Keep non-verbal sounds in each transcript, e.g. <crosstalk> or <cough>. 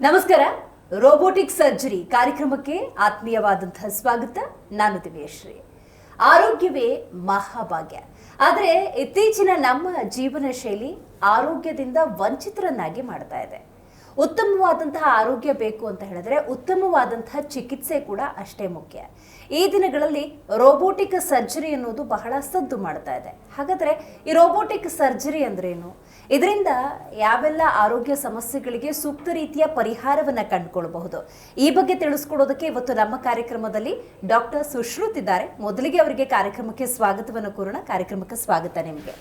ನಮಸ್ಕಾರ. Robotic surgery ಕಾರ್ಯಕ್ರಮಕ್ಕೆ ಆತ್ಮೀಯವಾದಂತಹ ಸ್ವಾಗತ. ನಾನು ದಿವ್ಯಶ್ರೀ. ಆರೋಗ್ಯವೇ ಮಹಾಭಾಗ್ಯ. ಆದರೆ ಇತ್ತೀಚಿನ ನಮ್ಮ ಜೀವನ ಶೈಲಿ ಆರೋಗ್ಯದಿಂದ ವಂಚಿತರನ್ನಾಗಿ ಮಾಡ್ತಾ ಇದೆ. ಉತ್ತಮವಾದಂತಹ ಆರೋಗ್ಯ ಬೇಕು ಅಂತ ಹೇಳಿದ್ರೆ ಉತ್ತಮವಾದಂತಹ ಚಿಕಿತ್ಸೆ ಕೂಡ ಅಷ್ಟೇ ಮುಖ್ಯ. ಈ ದಿನಗಳಲ್ಲಿ ರೋಬೋಟಿಕ್ ಸರ್ಜರಿ ಅನ್ನೋದು ಬಹಳ ಸದ್ದು ಮಾಡ್ತಾ ಇದೆ. ಹಾಗಾದ್ರೆ ಈ ರೋಬೋಟಿಕ್ ಸರ್ಜರಿ ಅಂದ್ರೇನು? ಇದರಿಂದ ಯಾವೆಲ್ಲ ಆರೋಗ್ಯ ಸಮಸ್ಯೆಗಳಿಗೆ ಸೂಕ್ತ ರೀತಿಯ ಪರಿಹಾರವನ್ನು ಕಂಡುಕೊಳ್ಳಬಹುದು. ಈ ಬಗ್ಗೆ ತಿಳಿಸ್ಕೊಡೋದಕ್ಕೆ ಇವತ್ತು ನಮ್ಮ ಕಾರ್ಯಕ್ರಮದಲ್ಲಿ ಡಾಕ್ಟರ್ ಸುಶ್ರುತ್ ಇದ್ದಾರೆ. ಮೊದಲಿಗೆ ಅವರಿಗೆ ಕಾರ್ಯಕ್ರಮಕ್ಕೆ ಸ್ವಾಗತವನ್ನು ಕೋರೋಣ ಕಾರ್ಯಕ್ರಮಕ್ಕೆ ಸ್ವಾಗತ ನಿಮಗೆ.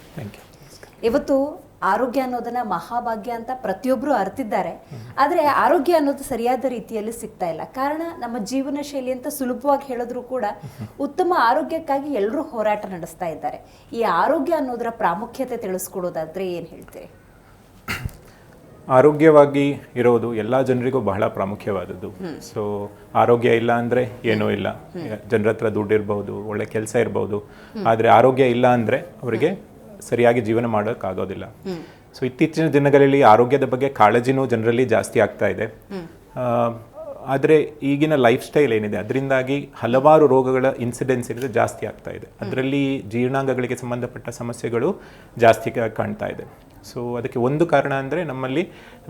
ಇವತ್ತು ಆರೋಗ್ಯ ಅನ್ನೋದನ್ನ ಮಹಾಭಾಗ್ಯ ಅಂತ ಪ್ರತಿಯೊಬ್ಬರು ಅರ್ತಿದ್ದಾರೆ. ಆದರೆ ಆರೋಗ್ಯ ಅನ್ನೋದು ಸರಿಯಾದ ರೀತಿಯಲ್ಲಿ ಸಿಗ್ತಾ ಇಲ್ಲ. ಕಾರಣ ನಮ್ಮ ಜೀವನ ಶೈಲಿ ಅಂತ ಸುಲಭವಾಗಿ ಹೇಳಿದ್ರು ಕೂಡ ಉತ್ತಮ ಆರೋಗ್ಯಕ್ಕಾಗಿ ಎಲ್ಲರೂ ಹೋರಾಟ ನಡೆಸ್ತಾ ಇದ್ದಾರೆ. ಈ ಆರೋಗ್ಯ ಅನ್ನೋದರ ಪ್ರಾಮುಖ್ಯತೆ ತಿಳಿಸ್ಕೊಡೋದಾದ್ರೆ ಏನ್ ಹೇಳ್ತೀರಿ? ಆರೋಗ್ಯವಾಗಿ ಇರೋದು ಎಲ್ಲ ಜನರಿಗೂ ಬಹಳ ಪ್ರಾಮುಖ್ಯವಾದದ್ದು. ಸೊ ಆರೋಗ್ಯ ಇಲ್ಲ ಅಂದರೆ ಏನೂ ಇಲ್ಲ. ಜನರ ಹತ್ರ ದುಡ್ಡು ಇರ್ಬೋದು ಒಳ್ಳೆ ಕೆಲಸ ಇರ್ಬೋದು. ಆದರೆ ಆರೋಗ್ಯ ಇಲ್ಲ ಅಂದರೆ ಅವರಿಗೆ ಸರಿಯಾಗಿ ಜೀವನ ಮಾಡೋಕ್ಕಾಗೋದಿಲ್ಲ. ಸೊ ಇತ್ತೀಚಿನ ದಿನಗಳಲ್ಲಿ ಆರೋಗ್ಯದ ಬಗ್ಗೆ ಕಾಳಜಿನೂ ಜನರಲ್ಲಿ ಜಾಸ್ತಿ ಆಗ್ತಾ ಇದೆ. ಆದರೆ ಈಗಿನ ಲೈಫ್ ಸ್ಟೈಲ್ ಏನಿದೆ? ಅದರಿಂದಾಗಿ ಹಲವಾರು ರೋಗಗಳ ಇನ್ಸಿಡೆನ್ಸ್ ಏನಿದೆ ಜಾಸ್ತಿ ಆಗ್ತಾ ಇದೆ. ಅದರಲ್ಲಿ ಜೀರ್ಣಾಂಗಗಳಿಗೆ ಸಂಬಂಧಪಟ್ಟ ಸಮಸ್ಯೆಗಳು ಜಾಸ್ತಿ ಕಾಣ್ತಾ ಇದೆ. ಸೊ ಅದಕ್ಕೆ ಒಂದು ಕಾರಣ ಅಂದರೆ ನಮ್ಮಲ್ಲಿ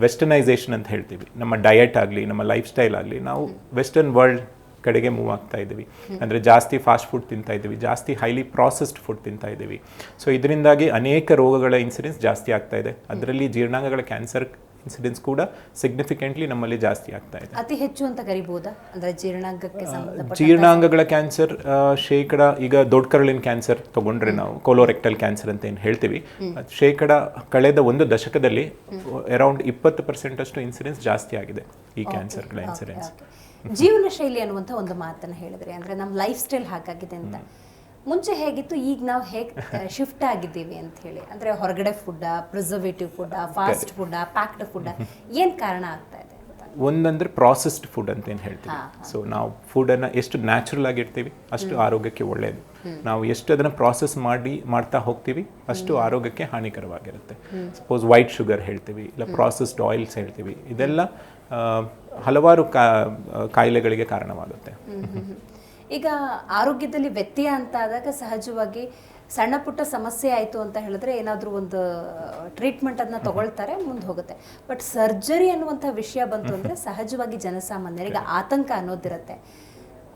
ವೆಸ್ಟರ್ನೈಸೇಷನ್ ಅಂತ ಹೇಳ್ತೀವಿ. ನಮ್ಮ ಡಯಟ್ ಆಗಲಿ ನಮ್ಮ ಲೈಫ್ ಸ್ಟೈಲ್ ಆಗಲಿ ನಾವು ವೆಸ್ಟರ್ನ್ ವರ್ಲ್ಡ್ ಕಡೆಗೆ ಮೂವ್ ಆಗ್ತಾ ಇದ್ದೀವಿ. ಅಂದರೆ ಜಾಸ್ತಿ ಫಾಸ್ಟ್ ಫುಡ್ ತಿಂತಾ ಇದ್ದೀವಿ. ಜಾಸ್ತಿ ಹೈಲಿ ಪ್ರಾಸೆಸ್ಡ್ ಫುಡ್ ತಿಂತಾ ಇದ್ದೀವಿ. ಸೊ ಇದರಿಂದಾಗಿ ಅನೇಕ ರೋಗಗಳ ಇನ್ಸಿಡೆನ್ಸ್ ಜಾಸ್ತಿ ಆಗ್ತಾ ಇದೆ. ಅದರಲ್ಲಿ ಜೀರ್ಣಾಂಗಗಳ ಕ್ಯಾನ್ಸರ್ ಇನ್ಸಿಡೆನ್ಸ್ ಕೂಡ ಸಿಗ್ನಿಫಿಕೆಂಟ್ಲಿ ನಮ್ಮಲ್ಲಿ ಜಾಸ್ತಿ ಆಗ್ತಾ ಇದೆ. ಅತಿ ಹೆಚ್ಚು ಅಂತ ಕರಿಬಹುದಾ ಅಂದ್ರೆ ಜೀರ್ಣಾಂಗಕ್ಕೆ ಜೀರ್ಣಾಂಗಗಳ ಕ್ಯಾನ್ಸರ್ ಶೇಕಡ ಈಗ ದೊಡ್ಡ ಕರಳಿನ ಕ್ಯಾನ್ಸರ್ ತಗೊಂಡ್ರೆ ನಾವು ಕೋಲೋರೆಕ್ಟಲ್ ಕ್ಯಾನ್ಸರ್ ಅಂತ ಏನು ಹೇಳ್ತೀವಿ. ಶೇಕಡ ಕಳೆದ ಒಂದು ದಶಕದಲ್ಲಿ ಅರೌಂಡ್ ಇಪ್ಪತ್ತು ಪರ್ಸೆಂಟ್ ಅಷ್ಟು ಇನ್ಸಿಡೆನ್ಸ್ ಜಾಸ್ತಿ ಆಗಿದೆ ಈ ಕ್ಯಾನ್ಸರ್ಗಳ ಇನ್ಸಿಡೆನ್ಸ್ ಜೀವನ ಶೈಲಿ ಅನ್ನುವಂಥ ಒಂದು ಮಾತನ್ನ ಹೇಳಿದ್ರಿ. ಅಂದ್ರೆ ನಮ್ಮ ಲೈಫ್ ಸ್ಟೈಲ್ ಹಾಗಾಗಿದೆ ಅಂತ. ಮುಂಚೆ ಹೇಗಿತ್ತು? ಈಗ ನಾವು ಹೇಗೆ ಶಿಫ್ಟ್ ಆಗಿದ್ದೀವಿ ಅಂತ ಹೇಳಿ. ಅಂದ್ರೆ ಹೊರಗಡೆ food preservative food fast food packed food ಏನು ಕಾರಣ ಆಗ್ತಾ ಇದೆ ಒಂದಂದ್ರೆ ಪ್ರಾಸೆಸ್ಡ್ ಫುಡ್ ಅಂತ ಏನು ಹೇಳ್ತೀವಿ ಸೊ ನಾವು ಫುಡನ್ನು ಎಷ್ಟು ನ್ಯಾಚುರಲ್ ಆಗಿ ಇಡ್ತೀವಿ ಅಷ್ಟು ಆರೋಗ್ಯಕ್ಕೆ ಒಳ್ಳೆಯದು ನಾವು ಎಷ್ಟು ಅದನ್ನು ಪ್ರಾಸೆಸ್ ಮಾಡಿ ಮಾಡ್ತಾ ಹೋಗ್ತೀವಿ ಅಷ್ಟು ಆರೋಗ್ಯಕ್ಕೆ ಹಾನಿಕರವಾಗಿರುತ್ತೆ. ಸಪೋಸ್ ವೈಟ್ ಶುಗರ್ ಹೇಳ್ತೀವಿ ಇಲ್ಲ ಪ್ರಾಸೆಸ್ಡ್ ಆಯಿಲ್ಸ್ ಹೇಳ್ತೀವಿ. ಇದೆಲ್ಲ ಹಲವಾರು ಕಾಯಿಲೆಗಳಿಗೆ ಕಾರಣವಾಗುತ್ತೆ. ಈಗ ಆರೋಗ್ಯದಲ್ಲಿ ವ್ಯತ್ಯಯ ಅಂತ ಆದಾಗ ಸಹಜವಾಗಿ ಸಣ್ಣ ಪುಟ್ಟ ಸಮಸ್ಯೆ ಆಯಿತು ಅಂತ ಹೇಳಿದ್ರೆ ಏನಾದರೂ ಒಂದು ಟ್ರೀಟ್ಮೆಂಟ್ ಅದನ್ನ ತಗೊಳ್ತಾರೆ ಮುಂದೆ ಹೋಗುತ್ತೆ. ಬಟ್ ಸರ್ಜರಿ ಅನ್ನುವಂಥ ವಿಷಯ ಬಂತು ಅಂದರೆ ಸಹಜವಾಗಿ ಜನಸಾಮಾನ್ಯರಿಗೆ ಆತಂಕ ಅನ್ನೋದಿರುತ್ತೆ.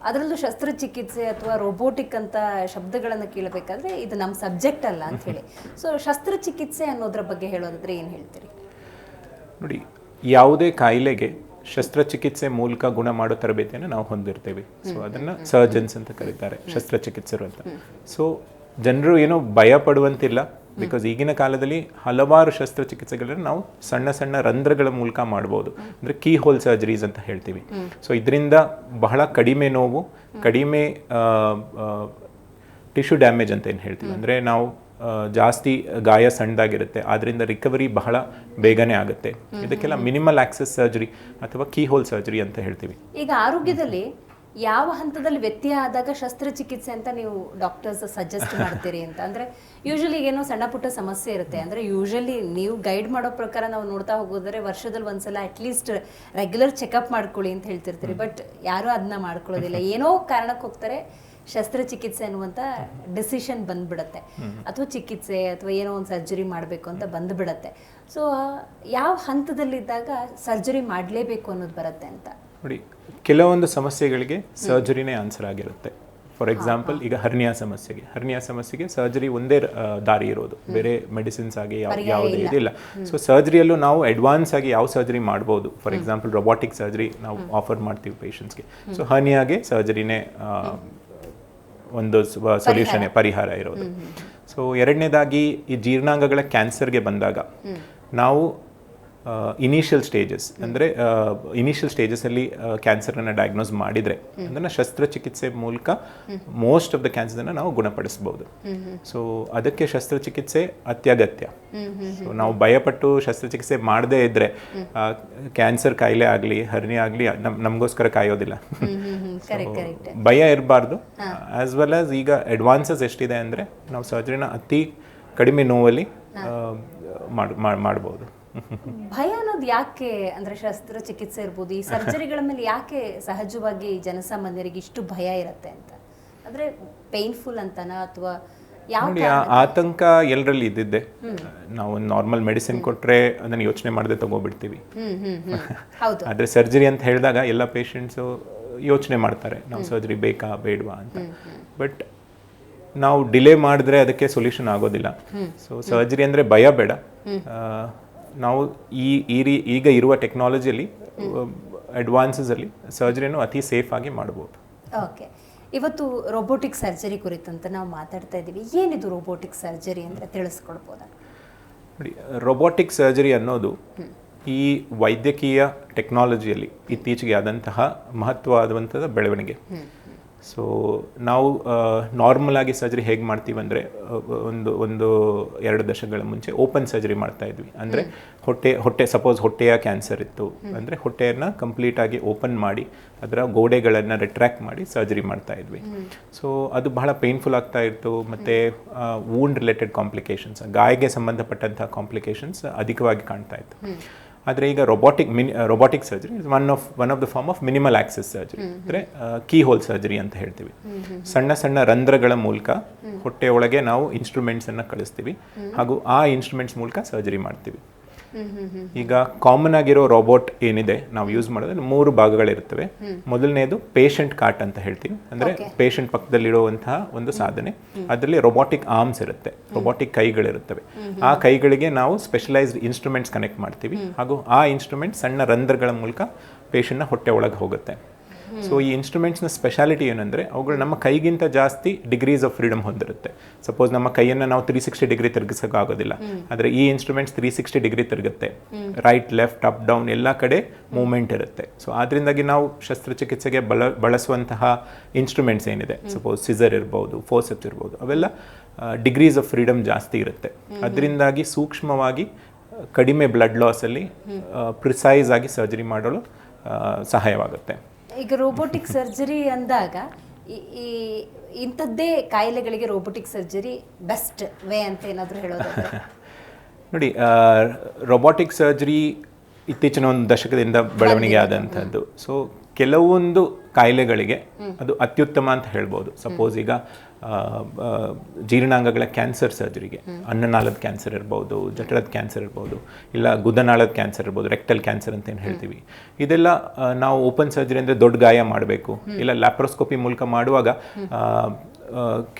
ಅದರಲ್ಲೂ ಶಸ್ತ್ರಚಿಕಿತ್ಸೆ ಅಥವಾ ರೋಬೋಟಿಕ್ ಅಂತ ಶಬ್ದಗಳನ್ನು ಕೇಳಬೇಕಾದ್ರೆ ಇದು ನಮ್ಮ ಸಬ್ಜೆಕ್ಟ್ ಅಲ್ಲ ಅಂತ ಹೇಳಿ. ಸೊ ಶಸ್ತ್ರಚಿಕಿತ್ಸೆ ಅನ್ನೋದ್ರ ಬಗ್ಗೆ ಹೇಳೋದಾದ್ರೆ ಏನು ಹೇಳ್ತೀರಿ? ನೋಡಿ ಯಾವುದೇ ಕಾಯಿಲೆಗೆ ಶಸ್ತ್ರಚಿಕಿತ್ಸೆ ಮೂಲಕ ಗುಣ ಮಾಡೋ ತರಬೇತಿಯನ್ನು ನಾವು ಹೊಂದಿರ್ತೇವೆ. ಸೊ ಅದನ್ನ ಸರ್ಜನ್ಸ್ ಅಂತ ಕರೀತಾರೆ ಶಸ್ತ್ರಚಿಕಿತ್ಸರು ಅಂತ. ಸೊ ಜನರು ಏನೋ ಭಯ ಪಡುವಂತಿಲ್ಲ ಬಿಕಾಸ್ ಈಗಿನ ಕಾಲದಲ್ಲಿ ಹಲವಾರು ಶಸ್ತ್ರಚಿಕಿತ್ಸೆಗಳನ್ನು ನಾವು ಸಣ್ಣ ಸಣ್ಣ ರಂಧ್ರಗಳ ಮೂಲಕ ಮಾಡ್ಬೋದು. ಅಂದರೆ ಕೀ ಹೋಲ್ ಸರ್ಜರೀಸ್ ಅಂತ ಹೇಳ್ತೀವಿ. ಸೊ ಇದರಿಂದ ಬಹಳ ಕಡಿಮೆ ನೋವು ಕಡಿಮೆ ಟಿಶ್ಯೂ ಡ್ಯಾಮೇಜ್ ಅಂತ ಏನು ಹೇಳ್ತೀವಿ. ಅಂದರೆ ನಾವು ಜಾಸ್ತಿ ಗಾಯ ಸಣ್ಣದಾಗಿರುತ್ತೆ. ಆದ್ದರಿಂದ ರಿಕವರಿ ಬಹಳ ಬೇಗನೆ ಆಗುತ್ತೆ. ಇದಕ್ಕೆಲ್ಲ ಮಿನಿಮಲ್ ಆಕ್ಸೆಸ್ ಸರ್ಜರಿ ಅಥವಾ ಕೀ ಹೋಲ್ ಸರ್ಜರಿ ಅಂತ ಹೇಳ್ತೀವಿ. ಈಗ ಆರೋಗ್ಯದಲ್ಲಿ ಯಾವ ಹಂತದಲ್ಲಿ ವ್ಯತ್ಯಯ ಆದಾಗ ಶಸ್ತ್ರಚಿಕಿತ್ಸೆ ಅಂತ ನೀವು ಡಾಕ್ಟರ್ಸ್ ಸಜೆಸ್ಟ್ ಮಾಡ್ತೀರಿ ಅಂತ? ಅಂದ್ರೆ ಯೂಶಲಿ ಏನೋ ಸಣ್ಣ ಪುಟ್ಟ ಸಮಸ್ಯೆ ಇರುತ್ತೆ. ಅಂದ್ರೆ ಯೂಶಲಿ ನೀವು ಗೈಡ್ ಮಾಡೋ ಪ್ರಕಾರ ನಾವು ನೋಡ್ತಾ ಹೋಗೋದ್ರೆ ವರ್ಷದಲ್ಲಿ ಒಂದ್ಸಲ ಅಟ್ಲೀಸ್ಟ್ ರೆಗ್ಯುಲರ್ ಚೆಕಪ್ ಮಾಡ್ಕೊಳ್ಳಿ ಅಂತ ಹೇಳ್ತಿರ್ತೀರಿ. ಬಟ್ ಯಾರೂ ಅದನ್ನ ಮಾಡ್ಕೊಳ್ಳೋದಿಲ್ಲ. ಏನೋ ಕಾರಣಕ್ಕೆ ಹೋಗ್ತಾರೆ. ಶಸ್ತ್ರಚಿಕಿತ್ಸೆ ಅನ್ನುವಂಥ ಡಿಸಿಷನ್ ಬಂದ್ಬಿಡತ್ತೆ. ಅಥವಾ ಚಿಕಿತ್ಸೆ ಅಥವಾ ಏನೋ ಒಂದು ಸರ್ಜರಿ ಮಾಡಬೇಕು ಅಂತ ಬಂದ್ಬಿಡತ್ತೆ. ಸೊ ಯಾವ ಹಂತದಲ್ಲಿದ್ದಾಗ ಸರ್ಜರಿ ಮಾಡಲೇಬೇಕು ಅನ್ನೋದು ಬರುತ್ತೆ ಅಂತ? ನೋಡಿ ಕೆಲವೊಂದು ಸಮಸ್ಯೆಗಳಿಗೆ ಸರ್ಜರಿನೇ ಆನ್ಸರ್ ಆಗಿರುತ್ತೆ. ಫಾರ್ ಎಕ್ಸಾಂಪಲ್ ಈಗ ಹರ್ನಿಯಾ ಸಮಸ್ಯೆಗೆ. ಹರ್ನಿಯಾ ಸಮಸ್ಯೆಗೆ ಸರ್ಜರಿ ಒಂದೇ ದಾರಿ ಇರೋದು. ಬೇರೆ ಮೆಡಿಸಿನ್ಸ್ ಆಗಿ ಯಾವ- ಯಾವುದೇ ಇದಿಲ್ಲ. ಸೊ ಸರ್ಜರಿಯಲ್ಲೂ ನಾವು ಅಡ್ವಾನ್ಸ್ ಆಗಿ ಯಾವ ಸರ್ಜರಿ ಮಾಡ್ಬೋದು? ಫಾರ್ ಎಕ್ಸಾಂಪಲ್ ರೊಬಾಟಿಕ್ ಸರ್ಜರಿ ನಾವು ಆಫರ್ ಮಾಡ್ತೀವಿ ಪೇಷಂಟ್ಸ್ಗೆ ಸೊ ಹರ್ನಿಯಾಗೆ ಸರ್ಜರಿನೇ ಒಂದು ಸೊಲ್ಯೂಷನ್ ಪರಿಹಾರ. ಇರೋದು. ಸೊ ಎರಡನೇದಾಗಿ ಈ ಜೀರ್ಣಾಂಗಗಳ ಕ್ಯಾನ್ಸರ್ಗೆ ಬಂದಾಗ ನಾವು ಇನಿಷಿಯಲ್ ಸ್ಟೇಜಸ್ ಅಂದರೆ ಇನಿಷಿಯಲ್ ಸ್ಟೇಜಸ್ಸಲ್ಲಿ ಕ್ಯಾನ್ಸರನ್ನು ಡಯಾಗ್ನೋಸ್ ಮಾಡಿದರೆ ಅದನ್ನು ಶಸ್ತ್ರಚಿಕಿತ್ಸೆ ಮೂಲಕ ಮೋಸ್ಟ್ ಆಫ್ ದ ಕ್ಯಾನ್ಸರ್ನ ನಾವು ಗುಣಪಡಿಸ್ಬೋದು. ಸೊ ಅದಕ್ಕೆ ಶಸ್ತ್ರಚಿಕಿತ್ಸೆ ಅತ್ಯಗತ್ಯ. ಸೊ ನಾವು ಭಯಪಟ್ಟು ಶಸ್ತ್ರಚಿಕಿತ್ಸೆ ಮಾಡದೇ ಇದ್ದರೆ ಕ್ಯಾನ್ಸರ್ ಕಾಯಿಲೆ ಆಗಲಿ ಹರ್ನಿ ಆಗಲಿ ನಮ್ ನಮಗೋಸ್ಕರ ಕಾಯೋದಿಲ್ಲ. ಭಯ ಇರಬಾರ್ದು. ಆಸ್ ವೆಲ್ ಆಸ್ ಈಗ ಅಡ್ವಾನ್ಸಸ್ ಎಷ್ಟಿದೆ ಅಂದರೆ ನಾವು ಸರ್ಜರಿನ ಅತಿ ಕಡಿಮೆ ನೋವಲ್ಲಿ ಮಾಡ್ಬೋದು. ಭಯ ಅನ್ನೋದು ಯಾಕೆ ಅಂದ್ರೆ ಶಸ್ತ್ರಚಿಕಿತ್ಸೆ ಇರ್ಬೋದು ಈ ಸರ್ಜರಿಗಳ ಮೇಲೆ ಯಾಕೆ ಸಹಜವಾಗಿ ಜನಸಾಮಾನ್ಯರಿಗೆ ಇಷ್ಟು ಭಯ ಇರುತ್ತೆ ಅಂತ? ಅಂದ್ರೆ ಪೇನ್ಫುಲ್ ಅಂತನಾ ಅಥವಾ ನೋಡಿ ಆತಂಕ ಎಲ್ಲರಲ್ಲಿ ಇದ್ದಿದ್ದೆ. ನಾವು ನಾರ್ಮಲ್ ಮೆಡಿಸಿನ್ ಕೊಟ್ರೆ ಅದನ್ನ ಯೋಚನೆ ಮಾಡದೆ ತಗೋಬಿಡ್ತೀವಿ. ಆದರೆ ಸರ್ಜರಿ ಅಂತ ಹೇಳಿದಾಗ ಎಲ್ಲ ಪೇಷಂಟ್ಸು ಯೋಚನೆ ಮಾಡ್ತಾರೆ ನಾವು ಸರ್ಜರಿ ಬೇಕಾ ಬೇಡವಾ? ಅಂತ. ಬಟ್ ನಾವು ಡಿಲೇ ಮಾಡಿದ್ರೆ ಅದಕ್ಕೆ ಸೊಲ್ಯೂಷನ್ ಆಗೋದಿಲ್ಲ. ಸೊ ಸರ್ಜರಿ ಅಂದರೆ ಭಯ ಬೇಡ. ನಾವು ಈ ಈ ರೀ ಈಗ ಇರುವ ಟೆಕ್ನಾಲಜಿಯಲ್ಲಿ ಅಡ್ವಾನ್ಸಸಲ್ಲಿ ಸರ್ಜರಿನೂ ಅತಿ ಸೇಫ್ ಆಗಿ ಮಾಡ್ಬೋದು ಓಕೆ ಇವತ್ತು ರೋಬೋಟಿಕ್ ಸರ್ಜರಿ ಕುರಿತಂತೆ ನಾವು ಮಾತಾಡ್ತಾ ಇದ್ದೀವಿ. ಏನಿದು ರೋಬೋಟಿಕ್ ಸರ್ಜರಿ ಅಂತ ತಿಳಿಸ್ಕೊಡ್ಬೋದಾ? ನೋಡಿ ರೋಬೋಟಿಕ್ ಸರ್ಜರಿ ಅನ್ನೋದು ಈ ವೈದ್ಯಕೀಯ ಟೆಕ್ನಾಲಜಿಯಲ್ಲಿ ಇತ್ತೀಚೆಗೆ ಆದಂತಹ ಮಹತ್ವವಾದಂಥದ್ದು ಬೆಳವಣಿಗೆ. ಸೊ ನಾವು ನಾರ್ಮಲ್ ಆಗಿ ಸರ್ಜರಿ ಹೇಗೆ ಮಾಡ್ತೀವಿ ಅಂದರೆ ಒಂದು ಒಂದು ಎರಡು ದಶಕಗಳ ಮುಂಚೆ ಓಪನ್ ಸರ್ಜರಿ ಮಾಡ್ತಾ ಇದ್ವಿ. ಅಂದರೆ ಹೊಟ್ಟೆ ಹೊಟ್ಟೆ ಸಪೋಸ್ ಹೊಟ್ಟೆಯ ಕ್ಯಾನ್ಸರ್ ಇತ್ತು. ಅಂದರೆ ಹೊಟ್ಟೆಯನ್ನು ಕಂಪ್ಲೀಟ್ ಆಗಿ ಓಪನ್ ಮಾಡಿ ಅದರ ಗೋಡೆಗಳನ್ನು ರಿಟ್ರ್ಯಾಕ್ಟ್ ಮಾಡಿ ಸರ್ಜರಿ ಮಾಡ್ತಾ ಇದ್ವಿ. ಸೊ ಅದು ಬಹಳ ಪೇನ್ಫುಲ್ ಆಗ್ತಾ ಇತ್ತು. ಮತ್ತು ವೂಂಡ್ ರಿಲೇಟೆಡ್ ಕಾಂಪ್ಲಿಕೇಶನ್ಸ್ ಗಾಯಗೆ ಸಂಬಂಧಪಟ್ಟಂತಹ ಕಾಂಪ್ಲಿಕೇಶನ್ಸ್ ಅಧಿಕವಾಗಿ ಕಾಣ್ತಾ ಇತ್ತು. ಆದರೆ ಈಗ robotic mini robotic surgery is one of one of the form of minimal access surgery ಅಂದರೆ ಕೀ ಹೋಲ್ ಸರ್ಜರಿ ಅಂತ ಹೇಳ್ತೀವಿ. ಸಣ್ಣ ಸಣ್ಣ ರಂಧ್ರಗಳ ಮೂಲಕ ಹೊಟ್ಟೆಯೊಳಗೆ ನಾವು ಇನ್ಸ್ಟ್ರೂಮೆಂಟ್ಸನ್ನು ಕಳಿಸ್ತೀವಿ. ಹಾಗೂ ಆ ಇನ್ಸ್ಟ್ರೂಮೆಂಟ್ಸ್ ಮೂಲಕ ಸರ್ಜರಿ ಮಾಡ್ತೀವಿ. ಈಗ ಕಾಮನ್ ಆಗಿರೋ ರೋಬೋಟ್ ಏನಿದೆ ನಾವು ಯೂಸ್ ಮಾಡೋದ್ರೆ ಮೂರು ಭಾಗಗಳಿರ್ತವೆ ಮೊದಲನೇದು ಪೇಷಂಟ್ ಕಾರ್ಟ್ ಅಂತ ಹೇಳ್ತೀವಿ. ಅಂದ್ರೆ ಪೇಷಂಟ್ ಪಕ್ಕದಲ್ಲಿರುವಂತಹ ಒಂದು ಸಾಧನೆ. ಅದರಲ್ಲಿ ರೊಬೋಟಿಕ್ ಆರ್ಮ್ಸ್ ಇರುತ್ತೆ. ರೊಬೋಟಿಕ್ ಕೈಗಳಿರುತ್ತವೆ. ಆ ಕೈಗಳಿಗೆ ನಾವು ಸ್ಪೆಷಲೈಸ್ಡ್ ಇನ್ಸ್ಟ್ರೂಮೆಂಟ್ಸ್ ಕನೆಕ್ಟ್ ಮಾಡ್ತೀವಿ. ಹಾಗೂ ಆ ಇನ್ಸ್ಟ್ರೂಮೆಂಟ್ ಸಣ್ಣ ರಂಧ್ರಗಳ ಮೂಲಕ ಪೇಷಂಟ್ನ ಹೊಟ್ಟೆ ಒಳಗೆ ಹೋಗುತ್ತೆ. ಸೊ ಈ ಇನ್ಸ್ಟ್ರೂಮೆಂಟ್ಸ್ನ ಸ್ಪೆಷಾಲಿಟಿ ಏನಂದರೆ ಅವುಗಳು ನಮ್ಮ ಕೈಗಿಂತ ಜಾಸ್ತಿ ಡಿಗ್ರೀಸ್ ಆಫ್ ಫ್ರೀಡಮ್ ಹೊಂದಿರುತ್ತೆ. ಸಪೋಸ್ ನಮ್ಮ ಕೈಯನ್ನು ನಾವು ತ್ರೀ ಸಿಕ್ಸ್ಟಿ ಡಿಗ್ರಿ ತಿರುಗಿಸೋಕ್ಕಾಗೋದಿಲ್ಲ ಆದರೆ ಈ ಇನ್ಸ್ಟ್ರೂಮೆಂಟ್ಸ್ ತ್ರೀ ಸಿಕ್ಸ್ಟಿ ಡಿಗ್ರಿ ತಿರುಗುತ್ತೆ. ರೈಟ್ ಲೆಫ್ಟ್ ಅಪ್ ಡೌನ್ ಎಲ್ಲ ಕಡೆ ಮೂವ್ಮೆಂಟ್ ಇರುತ್ತೆ. ಸೊ ಆದ್ರಿಂದಾಗಿ ನಾವು ಶಸ್ತ್ರಚಿಕಿತ್ಸೆಗೆ ಬಳ, ಬಳಸುವಂತಹ ಇನ್ಸ್ಟ್ರೂಮೆಂಟ್ಸ್ ಏನಿದೆ? ಸಪೋಸ್ ಸಿಸರ್ ಇರ್ಬೋದು ಫೋರ್ಸೆಪ್ಸ್ ಇರ್ಬೋದು, ಅವೆಲ್ಲ ಡಿಗ್ರೀಸ್ ಆಫ್ ಫ್ರೀಡಮ್ ಜಾಸ್ತಿ ಇರುತ್ತೆ. ಅದರಿಂದಾಗಿ ಸೂಕ್ಷ್ಮವಾಗಿ ಕಡಿಮೆ ಬ್ಲಡ್ ಲಾಸಲ್ಲಿ ಪ್ರಿಸೈಸ್ ಆಗಿ ಸರ್ಜರಿ ಮಾಡಲು ಸಹಾಯವಾಗುತ್ತೆ. ಈಗ ರೋಬೋಟಿಕ್ ಸರ್ಜರಿ ಅಂದಾಗ ಈ- ಇಂಥದ್ದೇ ಕಾಯಿಲೆಗಳಿಗೆ ರೋಬೋಟಿಕ್ ಸರ್ಜರಿ ಬೆಸ್ಟ್ ವೇ ಅಂತ ಏನಾದರೂ ಹೇಳೋದು? <laughs> ನೋಡಿ ರೋಬೋಟಿಕ್ ಸರ್ಜರಿ ಇತ್ತೀಚಿನ ಒಂದು ದಶಕದಿಂದ ಬೆಳವಣಿಗೆ ಆದಂಥದ್ದು ಸೊ ಕೆಲವೊಂದು ಕಾಯಿಲೆಗಳಿಗೆ ಅದು ಅತ್ಯುತ್ತಮ ಅಂತ ಹೇಳ್ಬೋದು. ಸಪೋಸ್ ಈಗ ಜೀರ್ಣಾಂಗಗಳ ಕ್ಯಾನ್ಸರ್ ಸರ್ಜರಿಗೆ. ಅನ್ನನಾಳದ ಕ್ಯಾನ್ಸರ್ ಇರ್ಬೋದು ಜಠರದ ಕ್ಯಾನ್ಸರ್ ಇರ್ಬೋದು ಇಲ್ಲ ಗುದನಾಳದ ಕ್ಯಾನ್ಸರ್ ಇರ್ಬೋದು ರೆಕ್ಟಲ್ ಕ್ಯಾನ್ಸರ್ ಅಂತ ಏನು ಹೇಳ್ತೀವಿ. ಇದೆಲ್ಲ ನಾವು ಓಪನ್ ಸರ್ಜರಿ ಅಂದರೆ ದೊಡ್ಡ ಗಾಯ ಮಾಡಬೇಕು. ಇಲ್ಲ ಲ್ಯಾಪ್ರೋಸ್ಕೋಪಿ ಮೂಲಕ ಮಾಡುವಾಗ